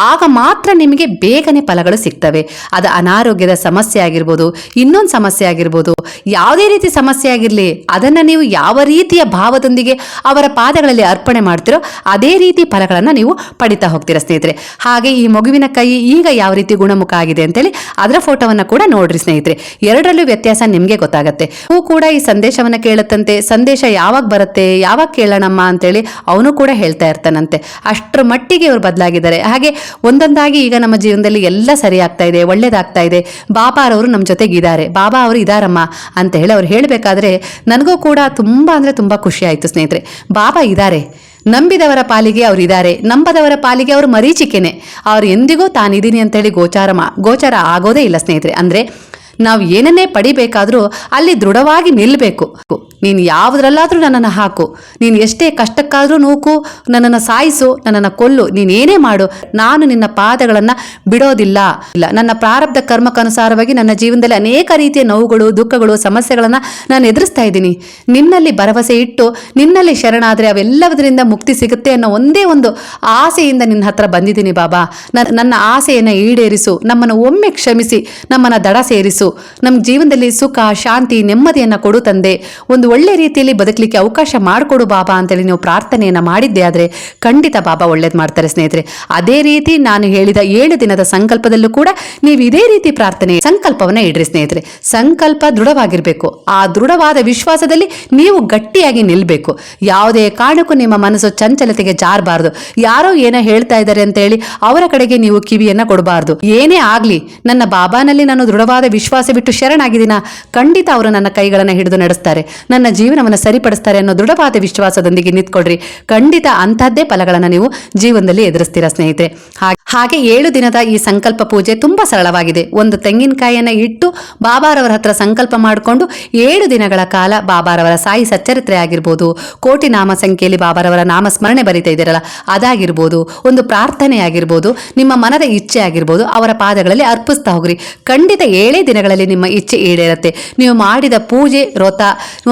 ಆಗ ಮಾತ್ರ ನಿಮಗೆ ಬೇಗನೆ ಫಲಗಳು ಸಿಗ್ತವೆ. ಅದು ಅನಾರೋಗ್ಯದ ಸಮಸ್ಯೆ ಆಗಿರ್ಬೋದು, ಇನ್ನೊಂದು ಸಮಸ್ಯೆ ಆಗಿರ್ಬೋದು, ಯಾವುದೇ ರೀತಿ ಸಮಸ್ಯೆ ಆಗಿರಲಿ, ಅದನ್ನ ನೀವು ಯಾವ ರೀತಿಯ ಭಾವದೊಂದಿಗೆ ಅವರ ಪಾದಗಳಲ್ಲಿ ಅರ್ಪಣೆ ಮಾಡ್ತಿರೋ ಅದೇ ರೀತಿ ಫಲಗಳನ್ನು ನೀವು ಪಡಿತಾ ಹೋಗ್ತೀರಾ ಸ್ನೇಹಿತರೆ. ಹಾಗೆ ಈ ಮಗುವಿನ ಕೈ ಈಗ ಯಾವ ರೀತಿ ಗುಣಮುಖ ಆಗಿದೆ ಅಂತೇಳಿ ಅದರ ಫೋಟೋವನ್ನು ಕೂಡ ನೋಡ್ರಿ ಸ್ನೇಹಿತರೆ. ಎರಡರಲ್ಲೂ ವ್ಯತ್ಯಾಸ ನಿಮಗೆ ಗೊತ್ತಾಗತ್ತೆ. ಹೂ ಕೂಡ ಈ ಸಂದೇಶವನ್ನ ಕೇಳುತ್ತಂತೆ. ಸಂದೇಶ ಯಾವಾಗ ಬರುತ್ತೆ? ಯಾವಾಗ ಕೇಳೋಣಮ್ಮ ಅಂತೇಳಿ ಅವನು ಕೂಡ ಹೇಳ್ತಾ ಇರ್ತಾನಂತೆ. ಅಷ್ಟರ ಮಟ್ಟಿಗೆ ಇವರು ಬದಲಾಗಿದ್ದಾರೆ. ಹಾಗೆ ಒಂದೊಂದಾಗಿ ಈಗ ನಮ್ಮ ಜೀವನದಲ್ಲಿ ಎಲ್ಲ ಸರಿ ಆಗ್ತಾ ಇದೆ, ಒಳ್ಳೇದಾಗ್ತಾ ಇದೆ. ಬಾಬಾರವರು ನಮ್ಮ ಜೊತೆಗಿದ್ದಾರೆ ಬಾಬಾ ಅವರು ಇದಾರಮ್ಮ ಅಂತ ಹೇಳಿ ಅವ್ರು ಹೇಳಬೇಕಾದ್ರೆ ನನಗೂ ಕೂಡ ತುಂಬ ಅಂದರೆ ತುಂಬ ಖುಷಿ ಆಯಿತು ಸ್ನೇಹಿತರೆ. ಬಾಬಾ ಇದ್ದಾರೆ ನಂಬಿದವರ ಪಾಲಿಗೆ ಅವರು ಇದ್ದಾರೆ ನಂಬದವರ ಪಾಲಿಗೆ ಅವರು ಮರೀಚಿಕೆನೆ. ಅವ್ರು ಎಂದಿಗೂ ತಾನಿದ್ದೀನಿ ಅಂತೇಳಿ ಗೋಚಾರ ಮಾ ಗೋಚಾರ ಆಗೋದೇ ಇಲ್ಲ ಸ್ನೇಹಿತರೆ. ಅಂದರೆ ನಾವು ಏನನ್ನೇ ಪಡಿಬೇಕಾದ್ರೂ ಅಲ್ಲಿ ದೃಢವಾಗಿ ನಿಲ್ಲಬೇಕು ನೀನು ಯಾವುದ್ರಲ್ಲಾದರೂ ನನ್ನನ್ನು ಹಾಕು. ನೀನು ಎಷ್ಟೇ ಕಷ್ಟಕ್ಕಾದರೂ ನೂಕು ನನ್ನನ್ನು ಸಾಯಿಸು, ನನ್ನನ್ನು ಕೊಲ್ಲು. ನೀನೇನೇ ಮಾಡು. ನಾನು ನಿನ್ನ ಪಾದಗಳನ್ನು ಬಿಡೋದಿಲ್ಲ. ಇಲ್ಲ ನನ್ನ ಪ್ರಾರಬ್ಧ ಕರ್ಮಕ್ಕನುಸಾರವಾಗಿ ನನ್ನ ಜೀವನದಲ್ಲಿ ಅನೇಕ ರೀತಿಯ ನೋವುಗಳು, ದುಃಖಗಳು, ಸಮಸ್ಯೆಗಳನ್ನು ನಾನು ಎದುರಿಸ್ತಾ ಇದ್ದೀನಿ. ನಿನ್ನಲ್ಲಿ ಭರವಸೆ ಇಟ್ಟು, ನಿನ್ನಲ್ಲಿ ಶರಣಾದರೆ ಅವೆಲ್ಲದರಿಂದ ಮುಕ್ತಿ ಸಿಗುತ್ತೆ ಅನ್ನೋ ಒಂದೇ ಒಂದು ಆಸೆಯಿಂದ ನಿನ್ನ ಹತ್ರ ಬಂದಿದ್ದೀನಿ ಬಾಬಾ. ನನ್ನ ಆಸೆಯನ್ನು ಈಡೇರಿಸು. ನಮ್ಮನ್ನು ಒಮ್ಮೆ ಕ್ಷಮಿಸಿ. ನಮ್ಮನ್ನು ದಡ ಸೇರಿಸು. ನಮ್ಮ ಜೀವನದಲ್ಲಿ ಸುಖ, ಶಾಂತಿ, ನೆಮ್ಮದಿಯನ್ನು ಕೊಡು ತಂದೆ. ಒಂದು ಒಳ್ಳೆ ರೀತಿಯಲ್ಲಿ ಬದುಕಲಿಕ್ಕೆ ಅವಕಾಶ ಮಾಡಿಕೊಡು ಬಾಬಾ ಅಂತೇಳಿ ನೀವು ಪ್ರಾರ್ಥನೆಯನ್ನು ಮಾಡಿದ್ದೆ ಆದರೆ ಖಂಡಿತ ಬಾಬಾ ಒಳ್ಳೇದು ಮಾಡ್ತಾರೆ ಸ್ನೇಹಿತರೆ. ಅದೇ ರೀತಿ ನಾನು ಹೇಳಿದ ಏಳು ದಿನದ ಸಂಕಲ್ಪದಲ್ಲೂ ಕೂಡ ನೀವು ಇದೇ ರೀತಿ ಪ್ರಾರ್ಥನೆ ಸಂಕಲ್ಪವನ್ನು ಇಡ್ರಿ ಸ್ನೇಹಿತರೆ. ಸಂಕಲ್ಪ ದೃಢವಾಗಿರಬೇಕು. ಆ ದೃಢವಾದ ವಿಶ್ವಾಸದಲ್ಲಿ ನೀವು ಗಟ್ಟಿಯಾಗಿ ನಿಲ್ಲಬೇಕು ಯಾವುದೇ ಕಾರಣಕ್ಕೂ ನಿಮ್ಮ ಮನಸ್ಸು ಚಂಚಲತೆಗೆ ಜಾರಬಾರ್ದು. ಯಾರೋ ಏನೋ ಹೇಳ್ತಾ ಇದ್ದಾರೆ ಅಂತ ಹೇಳಿ ಅವರ ಕಡೆಗೆ ನೀವು ಕಿವಿಯನ್ನ ಕೊಡಬಾರ್ದು. ಏನೇ ಆಗಲಿ, ನನ್ನ ಬಾಬಾನಲ್ಲಿ ನಾನು ದೃಢವಾದ ವಿಶ್ವಾಸ ಬಿಟ್ಟು ಶರಣಾಗಿದ್ದೀನ, ಖಂಡಿತ ಅವರು ನನ್ನ ಕೈಗಳನ್ನು ಹಿಡಿದು ನಡೆಸ್ತಾರೆ. ನನ್ನ ಜೀವನವನ್ನು ಸರಿಪಡಿಸ್ತಾರೆ ಅನ್ನೋ ದೃಢವಾದ ವಿಶ್ವಾಸದೊಂದಿಗೆ ನಿಂತ್ಕೊಡ್ರಿ. ಖಂಡಿತ ಅಂತಹದ್ದೇ ಫಲಗಳನ್ನು ನೀವು ಜೀವನದಲ್ಲಿ ಎದುರಿಸ್ತೀರಾ, ಸ್ನೇಹಿತರೆ. ಹಾಗೆ ಏಳು ದಿನದ ಈ ಸಂಕಲ್ಪ ಪೂಜೆ ತುಂಬಾ ಸರಳವಾಗಿದೆ. ಒಂದು ತೆಂಗಿನಕಾಯಿಯನ್ನು ಇಟ್ಟು ಬಾಬಾರವರ ಹತ್ರ ಸಂಕಲ್ಪ ಮಾಡಿಕೊಂಡು ಏಳು ದಿನಗಳ ಕಾಲ ಬಾಬಾರವರ ಸಾಯಿ ಸಚ್ಚರಿತ್ರೆ ಆಗಿರ್ಬೋದು, ಕೋಟಿ ನಾಮ ಸಂಖ್ಯೆಯಲ್ಲಿ ಬಾಬಾರವರ ನಾಮ ಸ್ಮರಣೆ ಬರಿತಾ ಇದ್ದೀರಲ್ಲ, ಅದಾಗಿರ್ಬೋದು, ಒಂದು ಪ್ರಾರ್ಥನೆ ಆಗಿರ್ಬೋದು, ನಿಮ್ಮ ಮನದ ಇಚ್ಛೆ ಆಗಿರ್ಬೋದು, ಅವರ ಪಾದಗಳಲ್ಲಿ ಅರ್ಪಿಸ್ತಾ ಹೋಗ್ರಿ. ಖಂಡಿತ ಏಳೇ ದಿನಗಳಲ್ಲಿ ನಿಮ್ಮ ಇಚ್ಛೆ ಈಡೇರುತ್ತೆ. ನೀವು ಮಾಡಿದ ಪೂಜೆ, ವ್ರತ,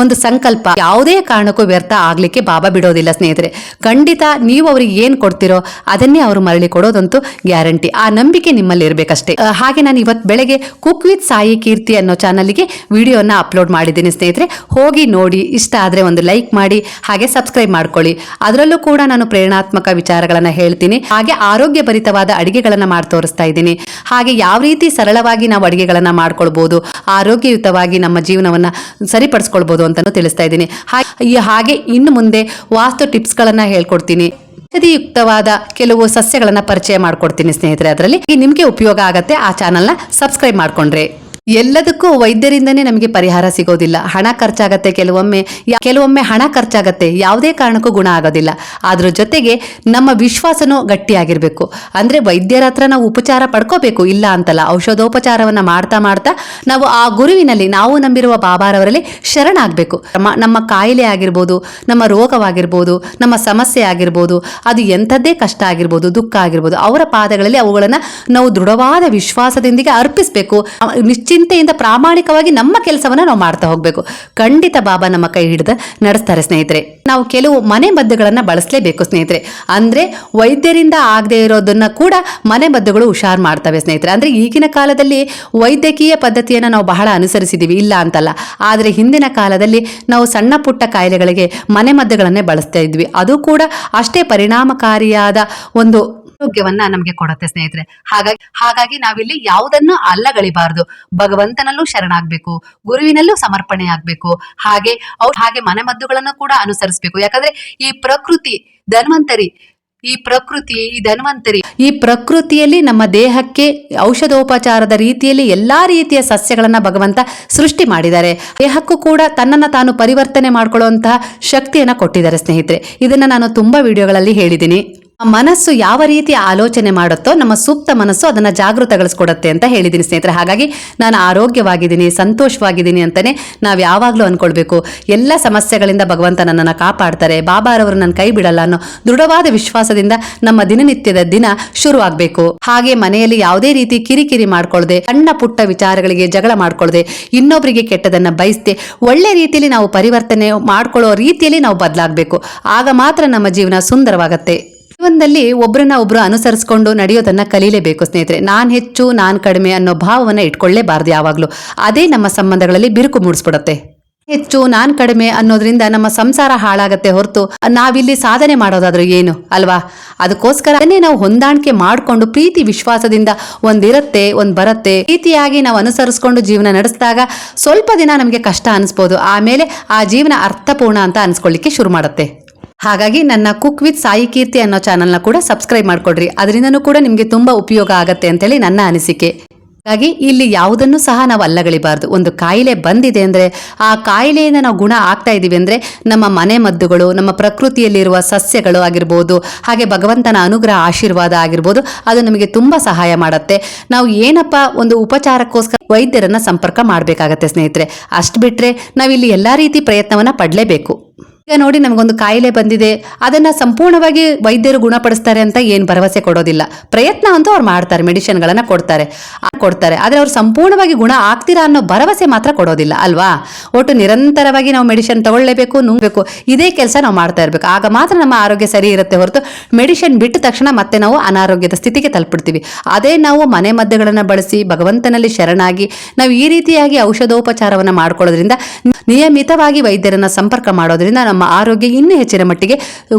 ಒಂದು ಸಂಕಲ್ಪ ಯಾವುದೇ ಕಾರಣಕ್ಕೂ ವ್ಯರ್ಥ ಆಗ್ಲಿಕ್ಕೆ ಬಾಬಾ ಬಿಡೋದಿಲ್ಲ ಸ್ನೇಹಿತರೆ. ಖಂಡಿತ ನೀವು ಅವ್ರಿಗೆ ಏನ್ ಕೊಡ್ತಿರೋ ಅದನ್ನೇ ಅವರು ಮರಳಿ ಕೊಡೋದಂತೂ ಗ್ಯಾರಂಟಿ. ಆ ನಂಬಿಕೆ ನಿಮ್ಮಲ್ಲಿ ಇರಬೇಕಷ್ಟೇ. ಹಾಗೆ ನಾನು ಇವತ್ತು ಬೆಳಗ್ಗೆ ಕುಕ್ ವಿತ್ ಸಾಯಿ ಕೀರ್ತಿ ಅನ್ನೋ ಚಾನಲ್ಗೆ ವಿಡಿಯೋನ ಅಪ್ಲೋಡ್ ಮಾಡಿದ್ದೀನಿ ಸ್ನೇಹಿತರೆ. ಹೋಗಿ ನೋಡಿ, ಇಷ್ಟ ಆದರೆ ಒಂದು ಲೈಕ್ ಮಾಡಿ, ಹಾಗೆ ಸಬ್ಸ್ಕ್ರೈಬ್ ಮಾಡ್ಕೊಳ್ಳಿ. ಅದರಲ್ಲೂ ಕೂಡ ನಾನು ಪ್ರೇರಣಾತ್ಮಕ ವಿಚಾರಗಳನ್ನು ಹೇಳ್ತೀನಿ. ಹಾಗೆ ಆರೋಗ್ಯ ಭರಿತವಾದ ಅಡಿಗೆಗಳನ್ನು ಮಾಡಿ ತೋರಿಸ್ತಾ ಇದ್ದೀನಿ. ಹಾಗೆ ಯಾವ ರೀತಿ ಸರಳವಾಗಿ ನಾವು ಅಡಿಗೆಗಳನ್ನ ಮಾಡ್ಕೊಳ್ಬಹುದು ಆರೋಗ್ಯಯುತವಾಗಿ ನಮ್ಮ ಜೀವನವನ್ನ ಸರಿಪಡಿಸ್ಕೊಳ್ಬಹುದು ಅಂತಾನು ತಿಳಿಸ್ತಾ ಇದ್ದೀನಿ. ಹಾಗೆ ಇನ್ನು ಮುಂದೆ ವಾಸ್ತು ಟಿಪ್ಸ್ಗಳನ್ನ ಹೇಳ್ಕೊಡ್ತೀನಿ. ಯುಕ್ತವಾದ ಕೆಲವು ಸಸ್ಯಗಳನ್ನ ಪರಿಚಯ ಮಾಡ್ಕೊಡ್ತೀನಿ ಸ್ನೇಹಿತರೆ, ಅದರಲ್ಲಿ ನಿಮಗೆ ಉಪಯೋಗ ಆಗತ್ತೆ. ಆ ಚಾನಲ್ನ ಸಬ್ಸ್ಕ್ರೈಬ್ ಮಾಡ್ಕೊಂಡ್ರೆ. ಎಲ್ಲದಕ್ಕೂ ವೈದ್ಯರಿಂದನೇ ನಮಗೆ ಪರಿಹಾರ ಸಿಗೋದಿಲ್ಲ. ಹಣ ಖರ್ಚಾಗತ್ತೆ, ಕೆಲವೊಮ್ಮೆ ಕೆಲವೊಮ್ಮೆ ಹಣ ಖರ್ಚಾಗತ್ತೆ, ಯಾವುದೇ ಕಾರಣಕ್ಕೂ ಗುಣ ಆಗೋದಿಲ್ಲ. ಅದ್ರ ಜೊತೆಗೆ ನಮ್ಮ ವಿಶ್ವಾಸನೂ ಗಟ್ಟಿಯಾಗಿರಬೇಕು. ಅಂದರೆ ವೈದ್ಯರ ಹತ್ರ ನಾವು ಉಪಚಾರ ಪಡ್ಕೋಬೇಕು, ಇಲ್ಲ ಅಂತಲ್ಲ. ಔಷಧೋಪಚಾರವನ್ನು ಮಾಡ್ತಾ ಮಾಡ್ತಾ ನಾವು ಆ ಗುರುವಿನಲ್ಲಿ, ನಾವು ನಂಬಿರುವ ಬಾಬಾರವರಲ್ಲಿ ಶರಣಾಗಬೇಕು. ನಮ್ಮ ನಮ್ಮ ಕಾಯಿಲೆ ಆಗಿರ್ಬೋದು, ನಮ್ಮ ರೋಗವಾಗಿರ್ಬೋದು, ನಮ್ಮ ಸಮಸ್ಯೆ ಆಗಿರ್ಬೋದು, ಅದು ಎಂಥದ್ದೇ ಕಷ್ಟ ಆಗಿರ್ಬೋದು, ದುಃಖ ಆಗಿರ್ಬೋದು, ಅವರ ಪಾದಗಳಲ್ಲಿ ಅವುಗಳನ್ನು ನಾವು ದೃಢವಾದ ವಿಶ್ವಾಸದೊಂದಿಗೆ ಅರ್ಪಿಸಬೇಕು. ನಿಶ್ಚಿಂತೆಯಿಂದ ಪ್ರಾಮಾಣಿಕವಾಗಿ ನಮ್ಮ ಕೆಲಸವನ್ನ ನಾವು ಮಾಡ್ತಾ ಹೋಗ್ಬೇಕು. ಖಂಡಿತ ಬಾಬಾ ನಮ್ಮ ಕೈ ಹಿಡಿದು ನಡೆಸ್ತಾರೆ ಸ್ನೇಹಿತರೆ. ನಾವು ಕೆಲವು ಮನೆ ಮದ್ದುಗಳನ್ನ ಬಳಸಲೇಬೇಕು ಸ್ನೇಹಿತರೆ. ಅಂದ್ರೆ ವೈದ್ಯರಿಂದ ಆಗದೆ ಇರೋದನ್ನ ಕೂಡ ಮನೆ ಮದ್ದುಗಳು ಹುಷಾರು ಮಾಡ್ತವೆ ಸ್ನೇಹಿತರೆ. ಅಂದ್ರೆ ಈಗಿನ ಕಾಲದಲ್ಲಿ ವೈದ್ಯಕೀಯ ಪದ್ಧತಿಯನ್ನು ನಾವು ಬಹಳ ಅನುಸರಿಸಿದ್ದೀವಿ ಇಲ್ಲ ಅಂತಲ್ಲ. ಆದರೆ ಹಿಂದಿನ ಕಾಲದಲ್ಲಿ ನಾವು ಸಣ್ಣ ಪುಟ್ಟ ಕಾಯಿಲೆಗಳಿಗೆ ಮನೆ ಮದ್ದುಗಳನ್ನೇ ಬಳಸ್ತಾ ಇದ್ವಿ. ಅದು ಕೂಡ ಅಷ್ಟೇ ಪರಿಣಾಮಕಾರಿಯಾದ ಒಂದು ಆರೋಗ್ಯವನ್ನ ನಮಗೆ ಕೊಡುತ್ತೆ ಸ್ನೇಹಿತರೆ. ಹಾಗಾಗಿ ಹಾಗಾಗಿ ನಾವಿಲ್ಲಿ ಯಾವುದನ್ನು ಅಲ್ಲಗಳಿಬಾರದು. ಭಗವಂತನಲ್ಲೂ ಶರಣಾಗ್ಬೇಕು, ಗುರುವಿನಲ್ಲೂ ಸಮರ್ಪಣೆ ಆಗ್ಬೇಕು. ಹಾಗೆ ಅವ್ರು ಹಾಗೆ ಮನೆಮದ್ದುಗಳನ್ನು ಕೂಡ ಅನುಸರಿಸಬೇಕು. ಯಾಕಂದ್ರೆ ಈ ಪ್ರಕೃತಿ, ಧನ್ವಂತರಿ, ಈ ಪ್ರಕೃತಿ, ಈ ಧನ್ವಂತರಿ, ಈ ಪ್ರಕೃತಿಯಲ್ಲಿ ನಮ್ಮ ದೇಹಕ್ಕೆ ಔಷಧೋಪಚಾರದ ರೀತಿಯಲ್ಲಿ ಎಲ್ಲಾ ರೀತಿಯ ಸಸ್ಯಗಳನ್ನ ಭಗವಂತ ಸೃಷ್ಟಿ ಮಾಡಿದ್ದಾರೆ. ದೇಹಕ್ಕೂ ಕೂಡ ತನ್ನನ್ನು ತಾನು ಪರಿವರ್ತನೆ ಮಾಡ್ಕೊಳ್ಳುವಂತಹ ಶಕ್ತಿಯನ್ನ ಕೊಟ್ಟಿದ್ದಾರೆ ಸ್ನೇಹಿತರೆ. ಇದನ್ನ ನಾನು ತುಂಬಾ ವಿಡಿಯೋಗಳಲ್ಲಿ ಹೇಳಿದ್ದೀನಿ. ಮನಸ್ಸು ಯಾವ ರೀತಿ ಆಲೋಚನೆ ಮಾಡುತ್ತೋ, ನಮ್ಮ ಸೂಕ್ತ ಮನಸ್ಸು ಅದನ್ನ ಜಾಗೃತಗೊಳಿಸ್ಕೊಡುತ್ತೆ ಅಂತ ಹೇಳಿದ್ದೀನಿ ಸ್ನೇಹಿತರೆ. ಹಾಗಾಗಿ ನಾನು ಆರೋಗ್ಯವಾಗಿದ್ದೀನಿ, ಸಂತೋಷವಾಗಿದ್ದೀನಿ ಅಂತಾನೆ ನಾವು ಯಾವಾಗಲೂ ಅಂದ್ಕೊಳ್ಬೇಕು ಎಲ್ಲ ಸಮಸ್ಯೆಗಳಿಂದ ಭಗವಂತ ನನ್ನನ್ನು ಕಾಪಾಡ್ತಾರೆ, ಬಾಬಾರವರು ನನ್ನ ಕೈ ಬಿಡಲ್ಲ ಅನ್ನೋ ದೃಢವಾದ ವಿಶ್ವಾಸದಿಂದ ನಮ್ಮ ದಿನನಿತ್ಯದ ದಿನ ಶುರುವಾಗಬೇಕು. ಹಾಗೆ ಮನೆಯಲ್ಲಿ ಯಾವುದೇ ರೀತಿ ಕಿರಿಕಿರಿ ಮಾಡ್ಕೊಳ್ಳದೆ ಸಣ್ಣ ಪುಟ್ಟ ವಿಚಾರಗಳಿಗೆ ಜಗಳ ಮಾಡ್ಕೊಳ್ಳದೆ ಇನ್ನೊಬ್ಬರಿಗೆ ಕೆಟ್ಟದನ್ನ ಬಯಸದೆ, ಒಳ್ಳೆ ರೀತಿಯಲ್ಲಿ ನಾವು ಪರಿವರ್ತನೆ ಮಾಡ್ಕೊಳ್ಳೋ ರೀತಿಯಲ್ಲಿ ನಾವು ಬದಲಾಗಬೇಕು. ಆಗ ಮಾತ್ರ ನಮ್ಮ ಜೀವನ ಸುಂದರವಾಗತ್ತೆ. ಜೀವನದಲ್ಲಿ ಒಬ್ಬರನ್ನ ಒಬ್ರು ಅನುಸರಿಸ್ಕೊಂಡು ನಡೆಯೋದನ್ನ ಕಲೀಲೇಬೇಕು ಸ್ನೇಹಿತರೆ. ನಾನ್ ಹೆಚ್ಚು, ನಾನ್ ಕಡಿಮೆ ಅನ್ನೋ ಭಾವವನ್ನ ಇಟ್ಕೊಳ್ಳೇಬಾರ್ದು ಯಾವಾಗಲೂ. ಅದೇ ನಮ್ಮ ಸಂಬಂಧಗಳಲ್ಲಿ ಬಿರುಕು ಮೂಡಿಸ್ಬಿಡುತ್ತೆ. ಹೆಚ್ಚು, ನಾನ್ ಕಡಿಮೆ ಅನ್ನೋದ್ರಿಂದ ನಮ್ಮ ಸಂಸಾರ ಹಾಳಾಗತ್ತೆ ಹೊರತು ನಾವಿಲ್ಲಿ ಸಾಧನೆ ಮಾಡೋದಾದ್ರೂ ಏನು, ಅಲ್ವಾ? ಅದಕ್ಕೋಸ್ಕರ ಅದನ್ನೇ ನಾವು ಹೊಂದಾಣಿಕೆ ಮಾಡಿಕೊಂಡು ಪ್ರೀತಿ ವಿಶ್ವಾಸದಿಂದ ಒಂದಿರತ್ತೆ, ಒಂದ್ ಬರತ್ತೆ. ಪ್ರೀತಿಯಾಗಿ ನಾವು ಅನುಸರಿಸ್ಕೊಂಡು ಜೀವನ ನಡೆಸಿದಾಗ ಸ್ವಲ್ಪ ದಿನ ನಮಗೆ ಕಷ್ಟ ಅನಿಸ್ಬೋದು. ಆಮೇಲೆ ಆ ಜೀವನ ಅರ್ಥಪೂರ್ಣ ಅಂತ ಅನ್ಸ್ಕೊಳ್ಳಿಕ್ಕೆ ಶುರು ಮಾಡುತ್ತೆ. ಹಾಗಾಗಿ ನನ್ನ ಕುಕ್ ವಿತ್ ಸಾಯಿ ಕೀರ್ತಿ ಅನ್ನೋ ಚಾನಲ್ನ ಕೂಡ ಸಬ್ಸ್ಕ್ರೈಬ್ ಮಾಡ್ಕೊಡ್ರಿ. ಅದರಿಂದನೂ ಕೂಡ ನಿಮಗೆ ತುಂಬಾ ಉಪಯೋಗ ಆಗತ್ತೆ ಅಂತೇಳಿ ನನ್ನ ಅನಿಸಿಕೆ. ಹಾಗಾಗಿ ಇಲ್ಲಿ ಯಾವುದನ್ನು ಸಹ ನಾವು ಅಲ್ಲಗಳಿಬಾರ್ದು. ಒಂದು ಕಾಯಿಲೆ ಬಂದಿದೆ ಅಂದರೆ, ಆ ಕಾಯಿಲೆಯಿಂದ ನಾವು ಗುಣ ಆಗ್ತಾ ಇದ್ದೀವಿ ಅಂದರೆ, ನಮ್ಮ ಮನೆ ಮದ್ದುಗಳು, ನಮ್ಮ ಪ್ರಕೃತಿಯಲ್ಲಿರುವ ಸಸ್ಯಗಳು ಆಗಿರ್ಬೋದು, ಹಾಗೆ ಭಗವಂತನ ಅನುಗ್ರಹ ಆಶೀರ್ವಾದ ಆಗಿರ್ಬೋದು, ಅದು ನಮಗೆ ತುಂಬ ಸಹಾಯ ಮಾಡುತ್ತೆ. ನಾವು ಏನಪ್ಪ ಒಂದು ಉಪಚಾರಕ್ಕೋಸ್ಕರ ವೈದ್ಯರನ್ನು ಸಂಪರ್ಕ ಮಾಡಬೇಕಾಗತ್ತೆ ಸ್ನೇಹಿತರೆ. ಅಷ್ಟು ಬಿಟ್ಟರೆ ನಾವಿಲ್ಲಿ ಎಲ್ಲ ರೀತಿ ಪ್ರಯತ್ನವನ್ನು ಪಡಲೇಬೇಕು. ಈಗ ನೋಡಿ ನಮಗೊಂದು ಕಾಯಿಲೆ ಬಂದಿದೆ. ಅದನ್ನ ಸಂಪೂರ್ಣವಾಗಿ ವೈದ್ಯರು ಗುಣಪಡಿಸ್ತಾರೆ ಅಂತ ಏನು ಭರವಸೆ ಕೊಡೋದಿಲ್ಲ. ಪ್ರಯತ್ನ ಅಂತೂ ಅವ್ರು ಮಾಡ್ತಾರೆ, ಮೆಡಿಷನ್ಗಳನ್ನ ಕೊಡ್ತಾರೆ. ಕೊಡ್ತಾರೆ. ಆದರೆ ಅವ್ರು ಸಂಪೂರ್ಣವಾಗಿ ಗುಣ ಆಗ್ತೀರಾ ಅನ್ನೋ ಭರವಸೆ ಮಾತ್ರ ಕೊಡೋದಿಲ್ಲ, ಅಲ್ವಾ? ಒಟ್ಟು ನಿರಂತರವಾಗಿ ನಾವು ಮೆಡಿಸಿನ್ ತಗೊಳ್ಳೇಬೇಕು, ನುಂಗಬೇಕು, ಇದೇ ಕೆಲಸ ನಾವು ಮಾಡ್ತಾ ಇರಬೇಕು. ಆಗ ಮಾತ್ರ ನಮ್ಮ ಆರೋಗ್ಯ ಸರಿ ಇರುತ್ತೆ ಹೊರತು ಮೆಡಿಸಿನ್ ಬಿಟ್ಟ ತಕ್ಷಣ ಮತ್ತೆ ನಾವು ಅನಾರೋಗ್ಯದ ಸ್ಥಿತಿಗೆ ತಲುಪಿಡ್ತೀವಿ. ಅದೇ ನಾವು ಮನೆ ಮದ್ದುಗಳನ್ನು ಬಳಸಿ, ಭಗವಂತನಲ್ಲಿ ಶರಣಾಗಿ, ನಾವು ಈ ರೀತಿಯಾಗಿ ಔಷಧೋಪಚಾರವನ್ನು ಮಾಡ್ಕೊಳ್ಳೋದ್ರಿಂದ ನಿಯಮಿತವಾಗಿ ವೈದ್ಯರನ್ನ ಸಂಪರ್ಕ ಮಾಡೋದ್ರಿಂದ ನಮ್ಮ ಆರೋಗ್ಯ ಇನ್ನೂ ಹೆಚ್ಚಿನ ಮಟ್ಟಿಗೆ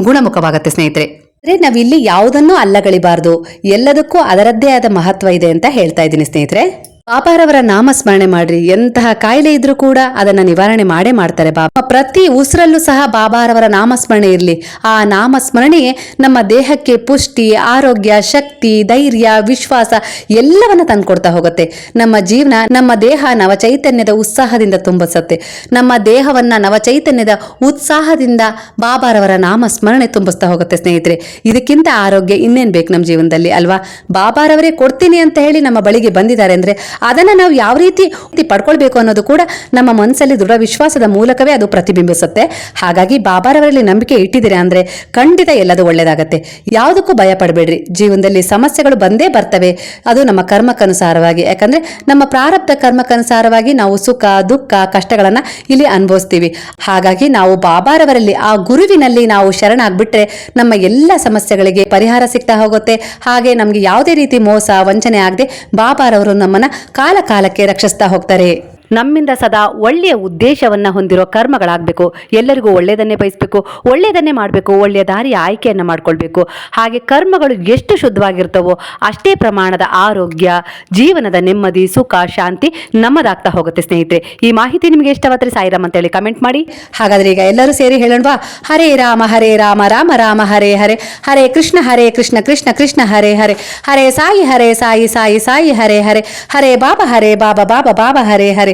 ಗುಣಮುಖವಾಗುತ್ತೆ, ಸ್ನೇಹಿತರೆ. ಅಂದ್ರೆ ನಾವಿಲ್ಲಿ ಯಾವುದನ್ನೂ ಅಲ್ಲಗಳಿಬಾರ್ದು. ಎಲ್ಲದಕ್ಕೂ ಅದರದ್ದೇ ಆದ ಮಹತ್ವ ಇದೆ ಅಂತ ಹೇಳ್ತಾ ಇದ್ದೀನಿ, ಸ್ನೇಹಿತರೆ. ಬಾಬಾರವರ ನಾಮಸ್ಮರಣೆ ಮಾಡ್ರಿ. ಎಂತಹ ಕಾಯಿಲೆ ಇದ್ರೂ ಕೂಡ ಅದನ್ನ ನಿವಾರಣೆ ಮಾಡೇ ಮಾಡ್ತಾರೆ ಬಾಬಾ. ಪ್ರತಿ ಉಸಿರಲ್ಲೂ ಸಹ ಬಾಬಾರವರ ನಾಮಸ್ಮರಣೆ ಇರಲಿ. ಆ ನಾಮಸ್ಮರಣೆಯೇ ನಮ್ಮ ದೇಹಕ್ಕೆ ಪುಷ್ಟಿ, ಆರೋಗ್ಯ, ಶಕ್ತಿ, ಧೈರ್ಯ, ವಿಶ್ವಾಸ ಎಲ್ಲವನ್ನ ತಂದ್ಕೊಡ್ತಾ ಹೋಗುತ್ತೆ. ನಮ್ಮ ಜೀವನ ನಮ್ಮ ದೇಹ ನವಚೈತನ್ಯದ ಉತ್ಸಾಹದಿಂದ ತುಂಬಿಸುತ್ತೆ. ನಮ್ಮ ದೇಹವನ್ನ ನವಚೈತನ್ಯದ ಉತ್ಸಾಹದಿಂದ ಬಾಬಾರವರ ನಾಮಸ್ಮರಣೆ ತುಂಬಿಸ್ತಾ ಹೋಗುತ್ತೆ ಸ್ನೇಹಿತರೆ. ಇದಕ್ಕಿಂತ ಆರೋಗ್ಯ ಇನ್ನೇನ್ ಬೇಕು ನಮ್ಮ ಜೀವನದಲ್ಲಿ ಅಲ್ವಾ? ಬಾಬಾರವರೇ ಕೊಡ್ತೀನಿ ಅಂತ ಹೇಳಿ ನಮ್ಮ ಬಳಿಗೆ ಬಂದಿದ್ದಾರೆ ಅಂದ್ರೆ ಅದನ್ನ ನಾವು ಯಾವ ರೀತಿ ಪಡ್ಕೊಳ್ಬೇಕು ಅನ್ನೋದು ಕೂಡ ನಮ್ಮ ಮನಸ್ಸಲ್ಲಿ ದೃಢ ವಿಶ್ವಾಸದ ಮೂಲಕವೇ ಅದು ಪ್ರತಿಬಿಂಬಿಸುತ್ತೆ. ಹಾಗಾಗಿ ಬಾಬಾರವರಲ್ಲಿ ನಂಬಿಕೆ ಇಟ್ಟಿದ್ದೀರಾ ಅಂದರೆ ಖಂಡಿತ ಎಲ್ಲದು ಒಳ್ಳೆಯದಾಗತ್ತೆ ಯಾವುದಕ್ಕೂ ಭಯ ಪಡಬೇಡ್ರಿ. ಜೀವನದಲ್ಲಿ ಸಮಸ್ಯೆಗಳು ಬಂದೇ ಬರ್ತವೆ. ಅದು ನಮ್ಮ ಕರ್ಮಕ್ಕನುಸಾರವಾಗಿ, ಯಾಕಂದರೆ ನಮ್ಮ ಪ್ರಾರಬ್ಧ ಕರ್ಮಕ್ಕನುಸಾರವಾಗಿ ನಾವು ಸುಖ, ದುಃಖ, ಕಷ್ಟಗಳನ್ನು ಇಲ್ಲಿ ಅನುಭವಿಸ್ತೀವಿ. ಹಾಗಾಗಿ ನಾವು ಬಾಬಾರವರಲ್ಲಿ ಆ ಗುರುವಿನಲ್ಲಿ ನಾವು ಶರಣಾಗ್ಬಿಟ್ರೆ ನಮ್ಮ ಎಲ್ಲ ಸಮಸ್ಯೆಗಳಿಗೆ ಪರಿಹಾರ ಸಿಗ್ತಾ ಹೋಗುತ್ತೆ. ಹಾಗೆ ನಮಗೆ ಯಾವುದೇ ರೀತಿ ಮೋಸ, ವಂಚನೆ ಆಗದೆ ಬಾಬಾರವರು ನಮ್ಮನ್ನ ಕಾಲ ಕಾಲಕ್ಕೆ ರಕ್ಷಿಸ್ತಾ ಹೋಗ್ತಾರೆ. ನಮ್ಮಿಂದ ಸದಾ ಒಳ್ಳೆಯ ಉದ್ದೇಶವನ್ನು ಹೊಂದಿರೋ ಕರ್ಮಗಳಾಗಬೇಕು. ಎಲ್ಲರಿಗೂ ಒಳ್ಳೆಯದನ್ನೇ ಬಯಸಬೇಕು, ಒಳ್ಳೆಯದನ್ನೇ ಮಾಡಬೇಕು, ಒಳ್ಳೆಯ ದಾರಿಯ ಆಯ್ಕೆಯನ್ನು ಮಾಡಿಕೊಳ್ಬೇಕು. ಹಾಗೆ ಕರ್ಮಗಳು ಎಷ್ಟು ಶುದ್ಧವಾಗಿರ್ತವೋ ಅಷ್ಟೇ ಪ್ರಮಾಣದ ಆರೋಗ್ಯ, ಜೀವನದ ನೆಮ್ಮದಿ, ಸುಖ, ಶಾಂತಿ ನಮ್ಮದಾಗ್ತಾ ಹೋಗುತ್ತೆ ಸ್ನೇಹಿತರೆ. ಈ ಮಾಹಿತಿ ನಿಮಗೆ ಇಷ್ಟವಾದರೆ ಸಾಯಿರಾಮ್ ಅಂತೇಳಿ ಕಮೆಂಟ್ ಮಾಡಿ. ಹಾಗಾದರೆ ಈಗ ಎಲ್ಲರೂ ಸೇರಿ ಹೇಳೋಣವಾ? ಹರೇ ರಾಮ ಹರೇ ರಾಮ ರಾಮ ರಾಮ, ಹರೇ ಹರೇ. ಹರೇ ಕೃಷ್ಣ ಹರೇ ಕೃಷ್ಣ ಕೃಷ್ಣ ಕೃಷ್ಣ, ಹರೇ ಹರೇ. ಹರೇ ಸಾಯಿ ಹರೇ ಸಾಯಿ ಸಾಯಿ ಸಾಯಿ, ಹರೇ ಹರೇ. ಹರೇ ಬಾಬಾ ಹರೇ ಬಾಬಾ ಬಾಬಾ ಬಾಬಾ ಹರೇ.